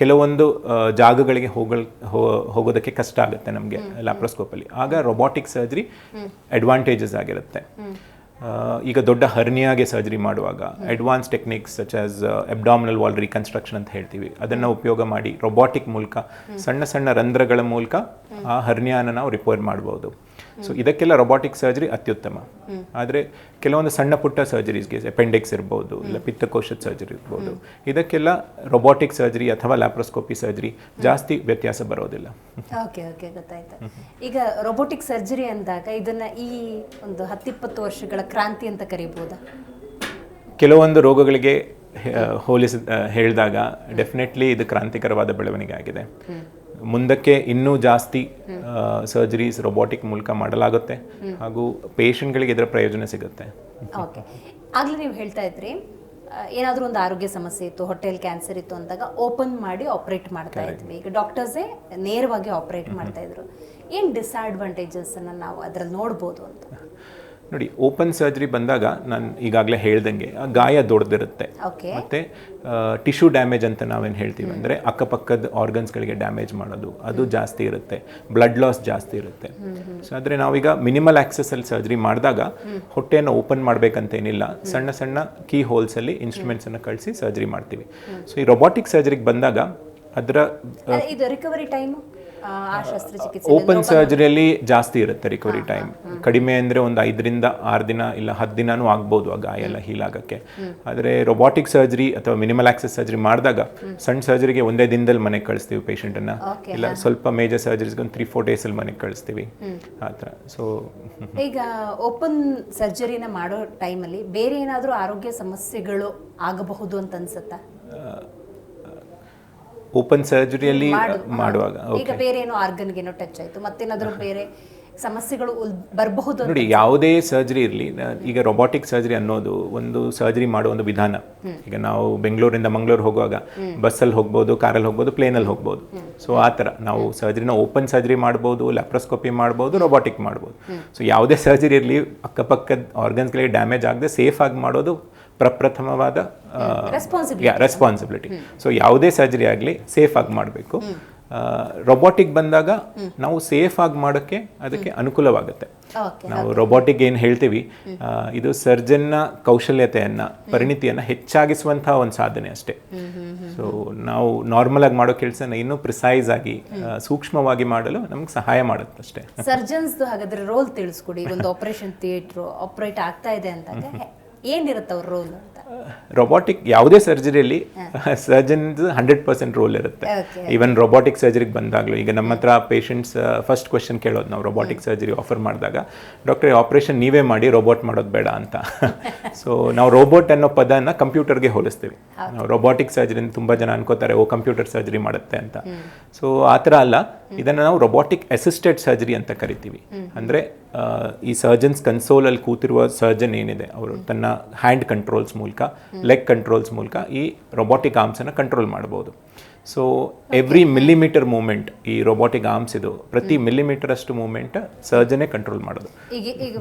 ಕೆಲವೊಂದು ಜಾಗಗಳಿಗೆ ಹೋಗಲ್ ಹೋಗೋದಕ್ಕೆ ಕಷ್ಟ ಆಗುತ್ತೆ ನಮಗೆ ಲ್ಯಾಪ್ರೋಸ್ಕೋಪಲ್ಲಿ. ಆಗ ರೊಬೊಟಿಕ್ ಸರ್ಜರಿ ಅಡ್ವಾಂಟೇಜಸ್ ಆಗಿರುತ್ತೆ. ಈಗ ದೊಡ್ಡ ಹರ್ನಿಯಾಗೆ ಸರ್ಜರಿ ಮಾಡುವಾಗ advance techniques such as abdominal wall reconstruction ಅಂತ ಹೇಳ್ತೀವಿ. ಅದನ್ನು ಉಪಯೋಗ ಮಾಡಿ ರೊಬಾಟಿಕ್ ಮೂಲಕ ಸಣ್ಣ ಸಣ್ಣ ರಂಧ್ರಗಳ ಮೂಲಕ ಆ ಹರ್ನಿಯಾನ ನಾವು ರಿಪೇರ್ ಮಾಡ್ಬೋದು. ಸೊ ಇದಕ್ಕೆಲ್ಲ ರೊಬಾಟಿಕ್ ಸರ್ಜರಿ ಅತ್ಯುತ್ತಮ. ಆದರೆ ಕೆಲವೊಂದು ಸಣ್ಣ ಪುಟ್ಟ ಸರ್ಜರೀಸ್ಗೆ ಅಪೆಂಡಿಕ್ಸ್ ಇರ್ಬೋದು ಇಲ್ಲ ಪಿತ್ತಕೋಶದ ಸರ್ಜರಿ ಇರ್ಬೋದು ಇದಕ್ಕೆಲ್ಲ ರೊಬಾಟಿಕ್ ಸರ್ಜರಿ ಅಥವಾ ಲ್ಯಾಪ್ರೋಸ್ಕೋಪಿ ಸರ್ಜರಿ ಜಾಸ್ತಿ ವ್ಯತ್ಯಾಸ ಬರೋದಿಲ್ಲ. ಓಕೆ ಓಕೆ ಗೊತ್ತಾಯ್ತು. ಈಗ ರೊಬೋಟಿಕ್ ಸರ್ಜರಿ ಅಂದಾಗ ಇದನ್ನ ಈ ಒಂದು ಹತ್ತಿಪ್ಪತ್ತು ವರ್ಷಗಳ ಕ್ರಾಂತಿ ಅಂತ ಕರೀಬೋದಾ? ಕೆಲವೊಂದು ರೋಗಗಳಿಗೆ ಹೋಲಿಸಿದ ಹೋಲಿಸಿ ಹೇಳಿದಾಗ ಡೆಫಿನೆಟ್ಲಿ ಇದು ಕ್ರಾಂತಿಕರವಾದ ಬೆಳವಣಿಗೆ ಆಗಿದೆ. ಮುಂದಕ್ಕೆ ಇನ್ನೂ ಜಾಸ್ತಿ ಸರ್ಜರೀಸ್ ರೊಬೋಟಿಕ್ ಮೂಲಕ ಮಾಡಲಾಗುತ್ತೆ. ಹಾಗೂ ಪೇಷಂಟ್ಗಳಿಗೆ ಇದರ ಪ್ರಯೋಜನ ಸಿಗುತ್ತೆ. ಓಕೆ ಆಗ್ಲೇ ನೀವು ಹೇಳ್ತಾ ಇದ್ರಿ ಏನಾದರೂ ಒಂದು ಆರೋಗ್ಯ ಸಮಸ್ಯೆ ಇತ್ತು ಹೊಟ್ಟೆಲ್ ಕ್ಯಾನ್ಸರ್ ಇತ್ತು ಅಂದಾಗ ಓಪನ್ ಮಾಡಿ ಆಪರೇಟ್ ಮಾಡ್ತಾ ಇದ್ವಿ. ಈಗ ಡಾಕ್ಟರ್ಸೇ ನೇರವಾಗಿ ಆಪರೇಟ್ ಮಾಡ್ತಾ ಇದ್ರು. ಏನು ಡಿಸ್ಅಡ್ವಾಂಟೇಜಸ್ ಅನ್ನ ನಾವು ಅದ್ರಲ್ಲಿ ನೋಡ್ಬೋದು ಅಂತ? ನೋಡಿ ಓಪನ್ ಸರ್ಜರಿ ಬಂದಾಗ ನಾನು ಈಗಾಗಲೇ ಹೇಳ್ದಂಗೆ ಆ ಗಾಯ ದೊಡ್ಡದಿರುತ್ತೆ ಮತ್ತೆ ಟಿಶ್ಯೂ ಡ್ಯಾಮೇಜ್ ಅಂತ ನಾವೇನು ಹೇಳ್ತೀವಿ ಅಂದರೆ ಅಕ್ಕಪಕ್ಕದ ಆರ್ಗನ್ಸ್ಗಳಿಗೆ ಡ್ಯಾಮೇಜ್ ಮಾಡೋದು ಅದು ಜಾಸ್ತಿ ಇರುತ್ತೆ. ಬ್ಲಡ್ ಲಾಸ್ ಜಾಸ್ತಿ ಇರುತ್ತೆ. ಸೊ ಆದರೆ ನಾವೀಗ ಮಿನಿಮಲ್ ಆಕ್ಸೆಸಲ್ಲಿ ಸರ್ಜರಿ ಮಾಡಿದಾಗ ಹೊಟ್ಟೆಯನ್ನು ಓಪನ್ ಮಾಡಬೇಕಂತೇನಿಲ್ಲ. ಸಣ್ಣ ಸಣ್ಣ ಕೀ ಹೋಲ್ಸಲ್ಲಿ ಇನ್ಸ್ಟ್ರೂಮೆಂಟ್ಸನ್ನು ಕಳಿಸಿ ಸರ್ಜರಿ ಮಾಡ್ತೀವಿ. ಸೊ ಈ ರೊಬಾಟಿಕ್ ಸರ್ಜರಿಗೆ ಬಂದಾಗ ಅದರ ಇದು ರಿಕವರಿ ಟೈಮ್ ಆ ಶಸ್ತ್ರಚಿಕಿತ್ಸೆ ಓಪನ್ ಸರ್ಜರಿಯಲ್ಲಿ ಜಾಸ್ತಿ ಇರುತ್ತೆ ರಿಕವರಿ ಟೈಮ್ ಕಡಿಮೆ ಅಂದರೆ ಒಂದು ಐದರಿಂದ ಆರು ದಿನ ಇಲ್ಲ ಹತ್ತು ದಿನನೂ ಆಗ್ಬೋದು ಆ ಗಾಯ ಎಲ್ಲ ಹೀಲ್ ಆಗೋಕ್ಕೆ ಆದರೆ ರೊಬೋಟಿಕ್ ಸರ್ಜರಿ ಅಥವಾ ಮಿನಿಮಲ್ ಆಕ್ಸೆಸ್ ಸರ್ಜರಿ ಮಾಡಿದಾಗ ಸಣ್ಣ ಸರ್ಜರಿಗೆ ಒಂದೇ ದಿನದಲ್ಲಿ ಮನೆಗೆ ಕಳಿಸ್ತೀವಿ ಪೇಷಂಟನ್ನು ಇಲ್ಲ ಸ್ವಲ್ಪ ಮೇಜರ್ ಸರ್ಜರಿಸ್ಗೆ ಒಂದು ತ್ರೀ ಫೋರ್ ಡೇಸಲ್ಲಿ ಮನೆಗೆ ಕಳಿಸ್ತೀವಿ. ಆ ಥರ ಸೊ <laughs> ಈಗ ಓಪನ್ ಸರ್ಜರಿನ ಮಾಡೋ ಟೈಮಲ್ಲಿ ಬೇರೆ ಏನಾದರೂ ಆರೋಗ್ಯ ಸಮಸ್ಯೆಗಳು ಆಗಬಹುದು ಅಂತ ಅನ್ಸುತ್ತಾ? ಓಪನ್ ಸರ್ಜರಿಯಲ್ಲಿ ಮಾಡು- ಮಾಡುವಾಗ ಈಗ ಬೇರೆ ಏನೋ ಆರ್ಗನ್ಗೇನೋ ಟಚ್ ಆಯ್ತು ಮತ್ತೇನಾದರೂ ಬೇರೆ ಸಮಸ್ಯೆಗಳು ಬರಬಹುದು ನೋಡಿ ಯಾವುದೇ ಸರ್ಜರಿ ಇರಲಿ ಈಗ ರೊಬಾಟಿಕ್ ಸರ್ಜರಿ ಅನ್ನೋದು ಒಂದು ಸರ್ಜರಿ ಮಾಡೋ ಒಂದು ವಿಧಾನ. ಈಗ ನಾವು ಬೆಂಗಳೂರಿಂದ ಮಂಗಳೂರು ಹೋಗುವಾಗ ಬಸ್ಸಲ್ಲಿ ಹೋಗ್ಬೋದು ಕಾರಲ್ಲಿ ಹೋಗ್ಬೋದು ಪ್ಲೇನಲ್ಲಿ ಹೋಗ್ಬೋದು. ಸೊ ಆ ಥರ ನಾವು ಸರ್ಜರಿನ ಓಪನ್ ಸರ್ಜರಿ ಮಾಡ್ಬೋದು ಲ್ಯಾಪ್ರೋಸ್ಕೋಪಿ ಮಾಡ್ಬೋದು ರೊಬಾಟಿಕ್ ಮಾಡ್ಬೋದು. ಸೊ ಯಾವುದೇ <laughs> ಸರ್ಜರಿ ಇರಲಿ ಅಕ್ಕಪಕ್ಕದ ಆರ್ಗನ್ಸ್ಗಳಿಗೆ ಡ್ಯಾಮೇಜ್ ಆಗದೆ ಸೇಫ್ ಆಗಿ ಮಾಡೋದು ಪ್ರಪ್ರಥಮವಾದ ರೆಸ್ಪಾನ್ಸಿಬಿಲಿಟಿ ಸೊ ಯಾವುದೇ ಸರ್ಜರಿ ಆಗಲಿ ಸೇಫ್ ಆಗಿ ಮಾಡಬೇಕು. ರೊಬಾಟಿಕ್ ಬಂದಾಗ ನಾವು ಸೇಫ್ ಆಗಿ ಮಾಡೋಕ್ಕೆ ಅದಕ್ಕೆ ಅನುಕೂಲವಾಗುತ್ತೆ. ನಾವು ರೊಬಾಟಿಕ್ ಏನು ಹೇಳ್ತೀವಿ ಇದು ಸರ್ಜನ್ನ ಕೌಶಲ್ಯತೆಯನ್ನು ಪರಿಣಿತಿಯನ್ನು ಹೆಚ್ಚಾಗಿಸುವಂತಹ ಒಂದು ಸಾಧನೆ ಅಷ್ಟೇ. ಸೊ ನಾವು ನಾರ್ಮಲ್ ಆಗಿ ಮಾಡೋ ಕೆಲಸನ ಇನ್ನೂ ಪ್ರಿಸೈಸ್ ಆಗಿ ಸೂಕ್ಷ್ಮವಾಗಿ ಮಾಡಲು ನಮ್ಗೆ ಸಹಾಯ ಮಾಡುತ್ತೆ ಅಷ್ಟೇ. ಸರ್ಜನ್ಸ್ ಹಾಗಾದ್ರೆ ರೋಲ್ ತಿಳಿಸ್ಕೊಡಿ. ಒಂದು ಆಪರೇಷನ್ ಥಿಯೇಟ್ರು ಆಪರೇಟ್ ಆಗ್ತಾ ಇದೆ ಹೆ- ಏನಿರುತ್ತೆ ಅವ್ರ ರೋಲ್ ಅಂತ? ರೊಬಾಟಿಕ್ ಯಾವುದೇ ಸರ್ಜರಿಯಲ್ಲಿ ಸರ್ಜನ್ ಹಂಡ್ರೆಡ್ ಪರ್ಸೆಂಟ್ ರೋಲ್ ಇರುತ್ತೆ. ಈವನ್ ರೊಬಾಟಿಕ್ ಸರ್ಜರಿಗೆ ಬಂದಾಗಲೂ ಈಗ ನಮ್ಮ ಹತ್ರ ಪೇಷಂಟ್ಸ್ ಫಸ್ಟ್ ಕ್ವೆಶನ್ ಕೇಳೋದು ನಾವು ರೊಬಾಟಿಕ್ ಸರ್ಜರಿ ಆಫರ್ ಮಾಡಿದಾಗ ಡಾಕ್ಟರ್ ಆಪರೇಷನ್ ನೀವೇ ಮಾಡಿ ರೋಬೋಟ್ ಮಾಡೋದು ಬೇಡ ಅಂತ. <laughs> ಸೊ ನಾವು ರೋಬೋಟ್ ಅನ್ನೋ ಪದನ ಕಂಪ್ಯೂಟರ್ಗೆ ಹೋಲಿಸ್ತೀವಿ. ನಾವು ರೊಬಾಟಿಕ್ ಸರ್ಜರಿ ತುಂಬ ಜನ ಅನ್ಕೋತಾರೆ ಓ ಕಂಪ್ಯೂಟರ್ ಸರ್ಜರಿ ಮಾಡುತ್ತೆ ಅಂತ. ಸೊ ಆ ಥರ ಅಲ್ಲ ಇದನ್ನು ನಾವು ರೊಬಾಟಿಕ್ ಅಸಿಸ್ಟೆಡ್ ಸರ್ಜರಿ ಅಂತ ಕರಿತೀವಿ. ಅಂದರೆ ಈ ಸರ್ಜನ್ಸ್ ಕನ್ಸೋಲಲ್ಲಿ ಕೂತಿರುವ ಸರ್ಜನ್ ಏನಿದೆ ಅವರು ತನ್ನ ಹ್ಯಾಂಡ್ ಕಂಟ್ರೋಲ್ಸ್ ಮೂಲಕ ಲೆಗ್ ಕಂಟ್ರೋಲ್ಸ್ ಮೂಲಕ ಈ ರೊಬಾಟಿಕ್ ಆರ್ಮ್ಸನ್ನು ಕಂಟ್ರೋಲ್ ಮಾಡ್ಬೋದು. ಸೊ ಎವ್ರಿ ಮಿಲಿಮೀಟರ್ ಮೂಮೆಂಟ್ ಈ ರೊಬಾಟಿಕ್ ಆರ್ಮ್ಸ್ ಇದು ಪ್ರತಿ ಮಿಲಿಮೀಟರ್ ಅಷ್ಟು ಮೂಮೆಂಟ್ ಸರ್ಜನೆ ಕಂಟ್ರೋಲ್ ಮಾಡೋದು. ಈಗ ಈಗ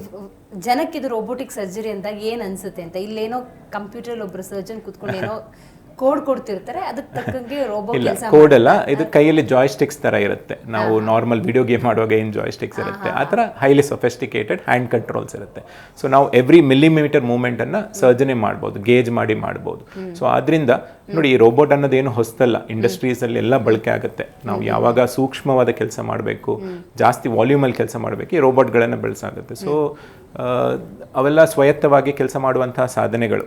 ಜನಕ್ಕೆ ಇದು ರೋಬೋಟಿಕ್ ಸರ್ಜರಿ ಅಂತ ಏನು ಅನ್ಸುತ್ತೆ ಅಂತ? ಇಲ್ಲೇನೋ ಕಂಪ್ಯೂಟರ್ ಒಬ್ಬರು ಸರ್ಜನ್ ಕುತ್ಕೊಂಡು ಏನೋ <laughs> ಕೋಡ್ ಕೊಡ್ತಿರ್ತಾರೆ ಅದಕ್ಕೆ ತಕ್ಕಂಗೆ ರೋಬೋ ಇಲ್ಲ ಕೆಲಸ ಕೋಡ್ ಅಲ್ಲ ಇದು ಕೈಯಲ್ಲಿ ಜಾಯ್ಸ್ಟಿಕ್ಸ್ ತರ ಇರುತ್ತೆ. ನಾವು ನಾರ್ಮಲ್ ವಿಡಿಯೋ ಗೇಮ್ ಮಾಡುವಾಗ ಏನು ಜಾಯ್ಸ್ಟಿಕ್ಸ್ ಇರುತ್ತೆ? ಆ ಥರ ಹೈಲಿ ಸೊಫೆಸ್ಟಿಕೇಟೆಡ್ ಹ್ಯಾಂಡ್ ಕಂಟ್ರೋಲ್ಸ್ ಇರುತ್ತೆ. ಸೊ ನಾವು ಎವ್ರಿ ಮಿಲಿಮೀಟರ್ ಮೂವ್ಮೆಂಟ್ ಅನ್ನ ಸರ್ಜನೆ ಮಾಡ್ಬೋದು ಗೇಜ್ ಮಾಡಿ ಮಾಡ್ಬೋದು. ಸೊ ಆದ್ರಿಂದ ನೋಡಿ ಈ ರೋಬೋಟ್ ಅನ್ನೋದೇನು ಹೊಸ್ತಲ್ಲ. ಇಂಡಸ್ಟ್ರೀಸ್ ಅಲ್ಲಿ ಎಲ್ಲ ಬಳಕೆ ಆಗುತ್ತೆ. ನಾವು ಯಾವಾಗ ಸೂಕ್ಷ್ಮವಾದ ಕೆಲಸ ಮಾಡಬೇಕು ಜಾಸ್ತಿ ವಾಲ್ಯೂಮ್ ಅಲ್ಲಿ ಕೆಲಸ ಮಾಡಬೇಕು ಈ ರೋಬೋಟ್ಗಳನ್ನು ಬೆಳೆಸಾಗುತ್ತೆ. ಸೊ ಅವೆಲ್ಲ ಸ್ವಾಯತ್ತವಾಗಿ ಕೆಲಸ ಮಾಡುವಂತಹ ಸಾಧನೆಗಳು.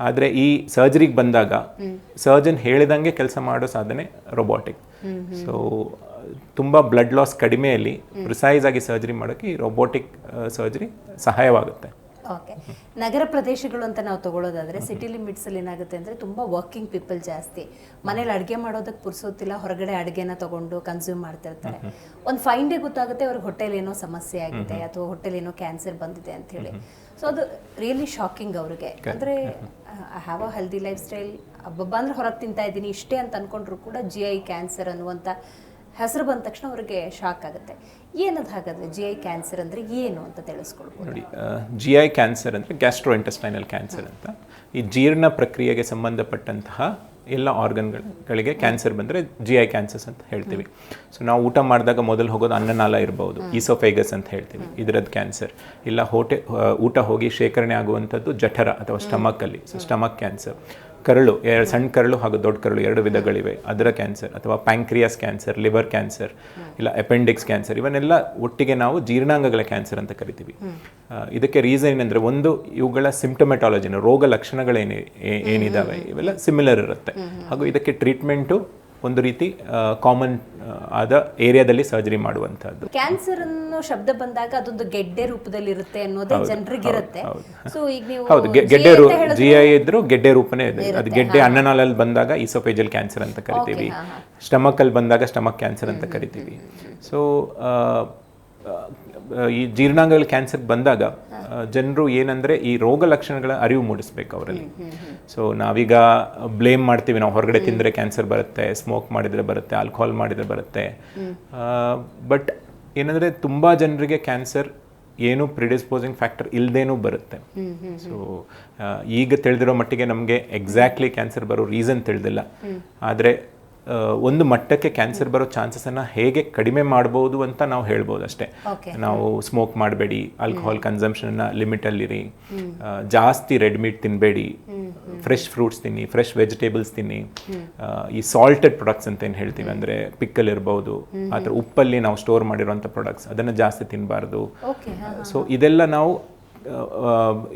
ಆದರೆ ಈ ಸರ್ಜರಿಗೆ ಬಂದಾಗ ಸರ್ಜನ್ ಹೇಳಿದಂಗೆ ಕೆಲಸ ಮಾಡೋ ಸಾಧನೆ ರೋಬೋಟಿಕ್ ಸೊ ತುಂಬ ಬ್ಲಡ್ ಲಾಸ್ ಕಡಿಮೆಯಲ್ಲಿ ಪ್ರಿಸೈಸ್ ಆಗಿ ಸರ್ಜರಿ ಮಾಡೋಕ್ಕೆ ಈ ರೊಬಾಟಿಕ್ ಸರ್ಜರಿ ಸಹಾಯವಾಗುತ್ತೆ. ಓಕೆ ನಗರ ಪ್ರದೇಶಗಳು ಅಂತ ನಾವು ತಗೊಳ್ಳೋದಾದ್ರೆ ಸಿಟಿ ಲಿಮಿಟ್ಸ್ ಅಲ್ಲಿ ಏನಾಗುತ್ತೆ ಅಂದ್ರೆ ತುಂಬಾ ವರ್ಕಿಂಗ್ ಪೀಪಲ್ ಜಾಸ್ತಿ. ಮನೇಲಿ ಅಡುಗೆ ಮಾಡೋದಕ್ಕೆ ಪುರ್ಸೋತಿಲ್ಲ ಹೊರಗಡೆ ಅಡುಗೆನ ತಗೊಂಡು ಕನ್ಸ್ಯೂಮ್ ಮಾಡ್ತಿರ್ತಾರೆ ಒಂದು ಫೈನ್ ಡೇ ಗೊತ್ತಾಗುತ್ತೆ ಅವ್ರಿಗೆ ಹೊಟ್ಟೆಲ್ ಏನೋ ಸಮಸ್ಯೆ ಆಗಿದೆ ಅಥವಾ ಹೊಟ್ಟೆಲ್ ಏನೋ ಕ್ಯಾನ್ಸರ್ ಬಂದಿದೆ ಅಂತ ಹೇಳಿ. ಸೊ ಅದು ರಿಯಲಿ ಶಾಕಿಂಗ್ ಅವ್ರಿಗೆ. ಅಂದ್ರೆ I have a healthy lifestyle ಹಬ್ಬಬ್ಬ ಅಂದ್ರೆ ಹೊರಗೆ ತಿಂತಾ ಇದ್ದೀನಿ ಇಷ್ಟೇ ಅಂತ ಅನ್ಕೊಂಡ್ರು ಕೂಡ ಜಿ ಐ ಕ್ಯಾನ್ಸರ್ ಅನ್ನುವಂಥ ಹೆಸರು ಬಂದ ತಕ್ಷಣ ಅವ್ರಿಗೆ ಶಾಕ್ ಆಗುತ್ತೆ. ಏನದು ಹಾಗಾದರೆ ಜಿ ಐ ಕ್ಯಾನ್ಸರ್ ಅಂದರೆ ಏನು ಅಂತ ತಿಳಿಸ್ಕೊಳ್ಬೋದು ನೋಡಿ ಜಿ ಐ ಕ್ಯಾನ್ಸರ್ ಅಂದರೆ ಗ್ಯಾಸ್ಟ್ರೋ ಇಂಟೆಸ್ಟೈನಲ್ ಕ್ಯಾನ್ಸರ್ ಅಂತ. ಈ ಜೀರ್ಣ ಪ್ರಕ್ರಿಯೆಗೆ ಸಂಬಂಧಪಟ್ಟಂತಹ ಎಲ್ಲ ಆರ್ಗನ್ಗಳಿಗೆ ಕ್ಯಾನ್ಸರ್ ಬಂದರೆ ಜಿ ಐ ಕ್ಯಾನ್ಸರ್ಸ್ ಅಂತ ಹೇಳ್ತೀವಿ. ಸೊ ನಾವು ಊಟ ಮಾಡಿದಾಗ ಮೊದಲು ಹೋಗೋದು ಅನ್ನನಾಲ ಇರ್ಬೋದು ಈಸೋಫೈಗಸ್ ಅಂತ ಹೇಳ್ತೀವಿ ಇದರದ್ದು ಕ್ಯಾನ್ಸರ್ ಇಲ್ಲ ಹೋಟೆ ಊಟ ಹೋಗಿ ಶೇಖರಣೆ ಆಗುವಂಥದ್ದು ಜಠರ ಅಥವಾ ಸ್ಟಮಕ್ಕಲ್ಲಿ ಸೊ ಸ್ಟಮಕ್ ಕ್ಯಾನ್ಸರ್ ಕರಳು, ಎರಡು ಸಣ್ಣ ಕರಳು ಹಾಗೂ ದೊಡ್ಡ ಕರಳು ಎರಡು ವಿಧಗಳಿವೆ. ಅದರ ಕ್ಯಾನ್ಸರ್ ಅಥವಾ ಪ್ಯಾಂಕ್ರಿಯಾಸ್ ಕ್ಯಾನ್ಸರ್, ಲಿವರ್ ಕ್ಯಾನ್ಸರ್, ಇಲ್ಲ ಅಪೆಂಡಿಕ್ಸ್ ಕ್ಯಾನ್ಸರ್, ಇವನ್ನೆಲ್ಲ ಒಟ್ಟಿಗೆ ನಾವು ಜೀರ್ಣಾಂಗಗಳ ಕ್ಯಾನ್ಸರ್ ಅಂತ ಕರಿತೀವಿ. ಇದಕ್ಕೆ ರೀಸನ್ ಏನಂದ್ರೆ ಒಂದು ಇವುಗಳ ಸಿಂಪ್ಟಮೆಟಾಲಜಿನ ರೋಗ ಲಕ್ಷಣಗಳೇನು, ಏ- ಏನಿದಾವೆ, ಇವೆಲ್ಲ ಸಿಮಿಲರ್ ಇರುತ್ತೆ. ಹಾಗೂ ಇದಕ್ಕೆ ಟ್ರೀಟ್ಮೆಂಟು ಒಂದು ರೀತಿ ಕಾಮನ್ ಆದ ಏರಿಯಾದಲ್ಲಿ ಸರ್ಜರಿ ಮಾಡುವಂಥದ್ದು. ಕ್ಯಾನ್ಸರ್ ಅನ್ನೋ ಶಬ್ದ ಬಂದಾಗ ಅದೊಂದು ಗೆಡ್ಡೆ ರೂಪದಲ್ಲಿ ಇರುತ್ತೆ ಅನ್ನೋದೇ ಜನರಿಗೆ ಇರುತ್ತೆ ಸೊ ಈಗ ನೀವು ಹೌದು ಗೆಡ್ಡೆ ರೂ ಜಿ ಐ ಇದ್ರು ಗೆಡ್ಡೆ ರೂಪನೇ ಇದೆ. ಅದು ಗೆಡ್ಡೆ ಅನ್ನನಾಳಲ್ಲಿ ಬಂದಾಗ ಈಸೋಫೇಜಲ್ ಕ್ಯಾನ್ಸರ್ ಅಂತ ಕರಿತೀವಿ. ಸ್ಟಮಕ್ ಅಲ್ಲಿ ಬಂದಾಗ ಸ್ಟಮಕ್ ಕ್ಯಾನ್ಸರ್ ಅಂತ ಕರಿತೀವಿ. ಸೊ ಈ ಜೀರ್ಣಾಂಗಗಳ ಕ್ಯಾನ್ಸರ್ ಬಂದಾಗ ಜನರು ಏನಂದ್ರೆ ಈ ರೋಗ ಲಕ್ಷಣಗಳ ಅರಿವು ಮೂಡಿಸ್ಬೇಕು ಅವರಲ್ಲಿ. ಸೊ ನಾವೀಗ ಬ್ಲೇಮ್ ಮಾಡ್ತೀವಿ. ನಾವು ಹೊರಗಡೆ ತಿಂದರೆ ಕ್ಯಾನ್ಸರ್ ಬರುತ್ತೆ ಸ್ಮೋಕ್ ಮಾಡಿದರೆ ಬರುತ್ತೆ ಆಲ್ಕೋಹಾಲ್ ಮಾಡಿದರೆ ಬರುತ್ತೆ. ಬಟ್ ಏನಂದ್ರೆ ತುಂಬಾ ಜನರಿಗೆ ಕ್ಯಾನ್ಸರ್ ಏನು ಪ್ರಿಡಿಸ್ಪೋಸಿಂಗ್ ಫ್ಯಾಕ್ಟರ್ ಇಲ್ಲದೇನೂ ಬರುತ್ತೆ. ಸೊ ಈಗ ತಿಳಿದಿರೋ ಮಟ್ಟಿಗೆ ನಮಗೆ ಎಕ್ಸಾಕ್ಟ್ಲಿ ಕ್ಯಾನ್ಸರ್ ಬರೋ ರೀಸನ್ ತಿಳಿದಿಲ್ಲ. ಆದರೆ ಒಂದು ಮಟ್ಟಕ್ಕೆ ಕ್ಯಾನ್ಸರ್ ಬರೋ ಚಾನ್ಸಸನ್ನು ಹೇಗೆ ಕಡಿಮೆ ಮಾಡ್ಬೋದು ಅಂತ ನಾವು ಹೇಳ್ಬೋದು ಅಷ್ಟೇ. ನಾವು ಸ್ಮೋಕ್ ಮಾಡಬೇಡಿ ಆಲ್ಕೋಹಾಲ್ ಕನ್ಸಂಪ್ಷನ್ನ ಲಿಮಿಟಲ್ಲಿರಿ ಜಾಸ್ತಿ ರೆಡ್ ಮೀಟ್ ತಿನ್ನಬೇಡಿ ಫ್ರೆಶ್ ಫ್ರೂಟ್ಸ್ ತಿನ್ನಿ ಫ್ರೆಶ್ ವೆಜಿಟೇಬಲ್ಸ್ ತಿನ್ನಿ. ಈ ಸಾಲ್ಟೆಡ್ ಪ್ರಾಡಕ್ಟ್ಸ್ ಅಂತ ಏನು ಹೇಳ್ತೀವಿ ಅಂದರೆ ಪಿಕ್ಕಲ್ ಇರ್ಬೋದು ಆ ಥರ ಉಪ್ಪಲ್ಲಿ ನಾವು ಸ್ಟೋರ್ ಮಾಡಿರುವಂಥ ಪ್ರಾಡಕ್ಟ್ಸ್ ಅದನ್ನು ಜಾಸ್ತಿ ತಿನ್ನಬಾರ್ದು ಸೊ ಇದೆಲ್ಲ ನಾವು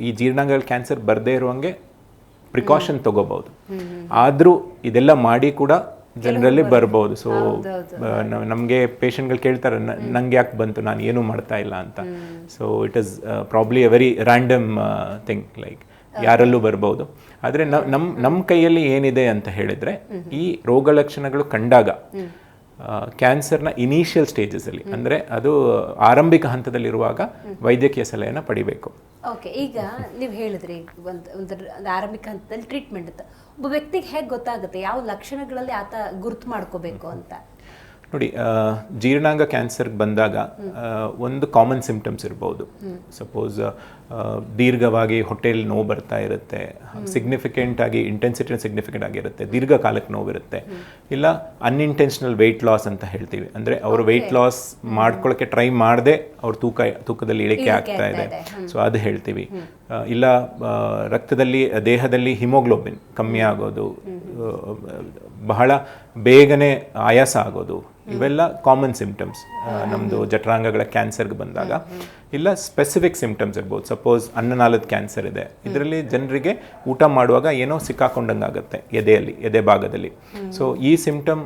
ಈ ಜೀರ್ಣಾಂಗಗಳ ಕ್ಯಾನ್ಸರ್ ಬರದೇ ಇರುವಂಗೆ ಪ್ರಿಕಾಷನ್ ತಗೋಬಹುದು ಆದರೂ ಇದೆಲ್ಲ ಮಾಡಿ ಕೂಡ ಜನರಲ್ಲಿ ಬರ್ಬೋದು. ಸೊ ನಮಗೆ ಪೇಷಂಟ್ಗಳು ಕೇಳ್ತಾರೆ "ನ- ನಂಗೆ ಯಾಕೆ ಬಂತು ನಾನು ಏನೂ ಮಾಡ್ತಾ ಇಲ್ಲ ಅಂತ. So it is probably a very random thing like ಯಾರಲ್ಲೂ ಬರ್ಬೋದು. ಆದರೆ ನಮ್ಮ ನಮ್ಮ ಕೈಯಲ್ಲಿ ಏನಿದೆ ಅಂತ ಹೇಳಿದ್ರೆ ಈ ರೋಗ ಲಕ್ಷಣಗಳು ಕಂಡಾಗ ಕ್ಯಾನ್ಸರ್ನ ಇನಿಷಿಯಲ್ ಸ್ಟೇಜಸಲ್ಲಿ ಅಂದರೆ ಅದು ಆರಂಭಿಕ ಹಂತದಲ್ಲಿರುವಾಗ ವೈದ್ಯಕೀಯ ಸಲಹೆಯನ್ನು ಪಡಿಬೇಕು. ಓಕೆ ಈಗ ನೀವು ಹೇಳಿದ್ರಿ ಒಂದು ಒಂದು ಒಂದು ಆರಂಭಿಕ ಹಂತದಲ್ಲಿ ಟ್ರೀಟ್ಮೆಂಟ್ ಅಂತ. ಒಬ್ಬ ವ್ಯಕ್ತಿಗೆ ಹೇಗೆ ಗೊತ್ತಾಗುತ್ತೆ ಯಾವ ಲಕ್ಷಣಗಳಲ್ಲಿ ಆತ ಗುರುತು ಮಾಡ್ಕೋಬೇಕು ಅಂತ? ನೋಡಿ ಜೀರ್ಣಾಂಗ ಕ್ಯಾನ್ಸರ್ಗೆ ಬಂದಾಗ ಒಂದು ಕಾಮನ್ ಸಿಂಪ್ಟಮ್ಸ್ ಇರ್ಬೋದು. ಸಪೋಸ್ ದೀರ್ಘವಾಗಿ ಹೊಟ್ಟೆಯಲ್ಲಿ ನೋವು ಬರ್ತಾ ಇರುತ್ತೆ ಸಿಗ್ನಿಫಿಕೆಂಟ್ ಆಗಿ ಇಂಟೆನ್ಸಿಟಿ ಸಿಗ್ನಿಫಿಕೆಂಟ್ ಆಗಿರುತ್ತೆ ದೀರ್ಘಕಾಲಕ್ಕೆ ನೋವಿರುತ್ತೆ. ಇಲ್ಲ ಅನ್ಇಂಟೆನ್ಷನಲ್ ವೆಯ್ಟ್ ಲಾಸ್ ಅಂತ ಹೇಳ್ತೀವಿ. ಅಂದರೆ ಅವರು ವೆಯ್ಟ್ ಲಾಸ್ ಮಾಡ್ಕೊಳ್ಳೋಕ್ಕೆ ಟ್ರೈ ಮಾಡದೆ ಅವ್ರ ತೂಕ ತೂಕದಲ್ಲಿ ಇಳಿಕೆ ಆಗ್ತಾ ಇದೆ. ಸೊ ಅದು ಹೇಳ್ತೀವಿ. ಇಲ್ಲ ರಕ್ತದಲ್ಲಿ ದೇಹದಲ್ಲಿ ಹಿಮೋಗ್ಲೋಬಿನ್ ಕಮ್ಮಿ ಆಗೋದು ಬಹಳ ಬೇಗನೆ ಆಯಾಸ ಆಗೋದು ಇವೆಲ್ಲ ಕಾಮನ್ ಸಿಂಪ್ಟಮ್ಸ್ ನಮ್ಮದು ಜಠರಾಂಗಗಳ ಕ್ಯಾನ್ಸರ್ಗೆ ಬಂದಾಗ ಇಲ್ಲ ಸ್ಪೆಸಿಫಿಕ್ ಸಿಂಪ್ಟಮ್ಸ್ ಇರ್ಬೋದು. ಸಪೋಸ್ ಅನ್ನನಾಳದ ಕ್ಯಾನ್ಸರ್ ಇದೆ. ಇದರಲ್ಲಿ ಜನರಿಗೆ ಊಟ ಮಾಡುವಾಗ ಏನೋ ಸಿಕ್ಕಾಕೊಂಡಂಗೆ ಆಗುತ್ತೆ ಎದೆಯಲ್ಲಿ ಎದೆ ಭಾಗದಲ್ಲಿ. ಸೊ ಈ ಸಿಂಪ್ಟಮ್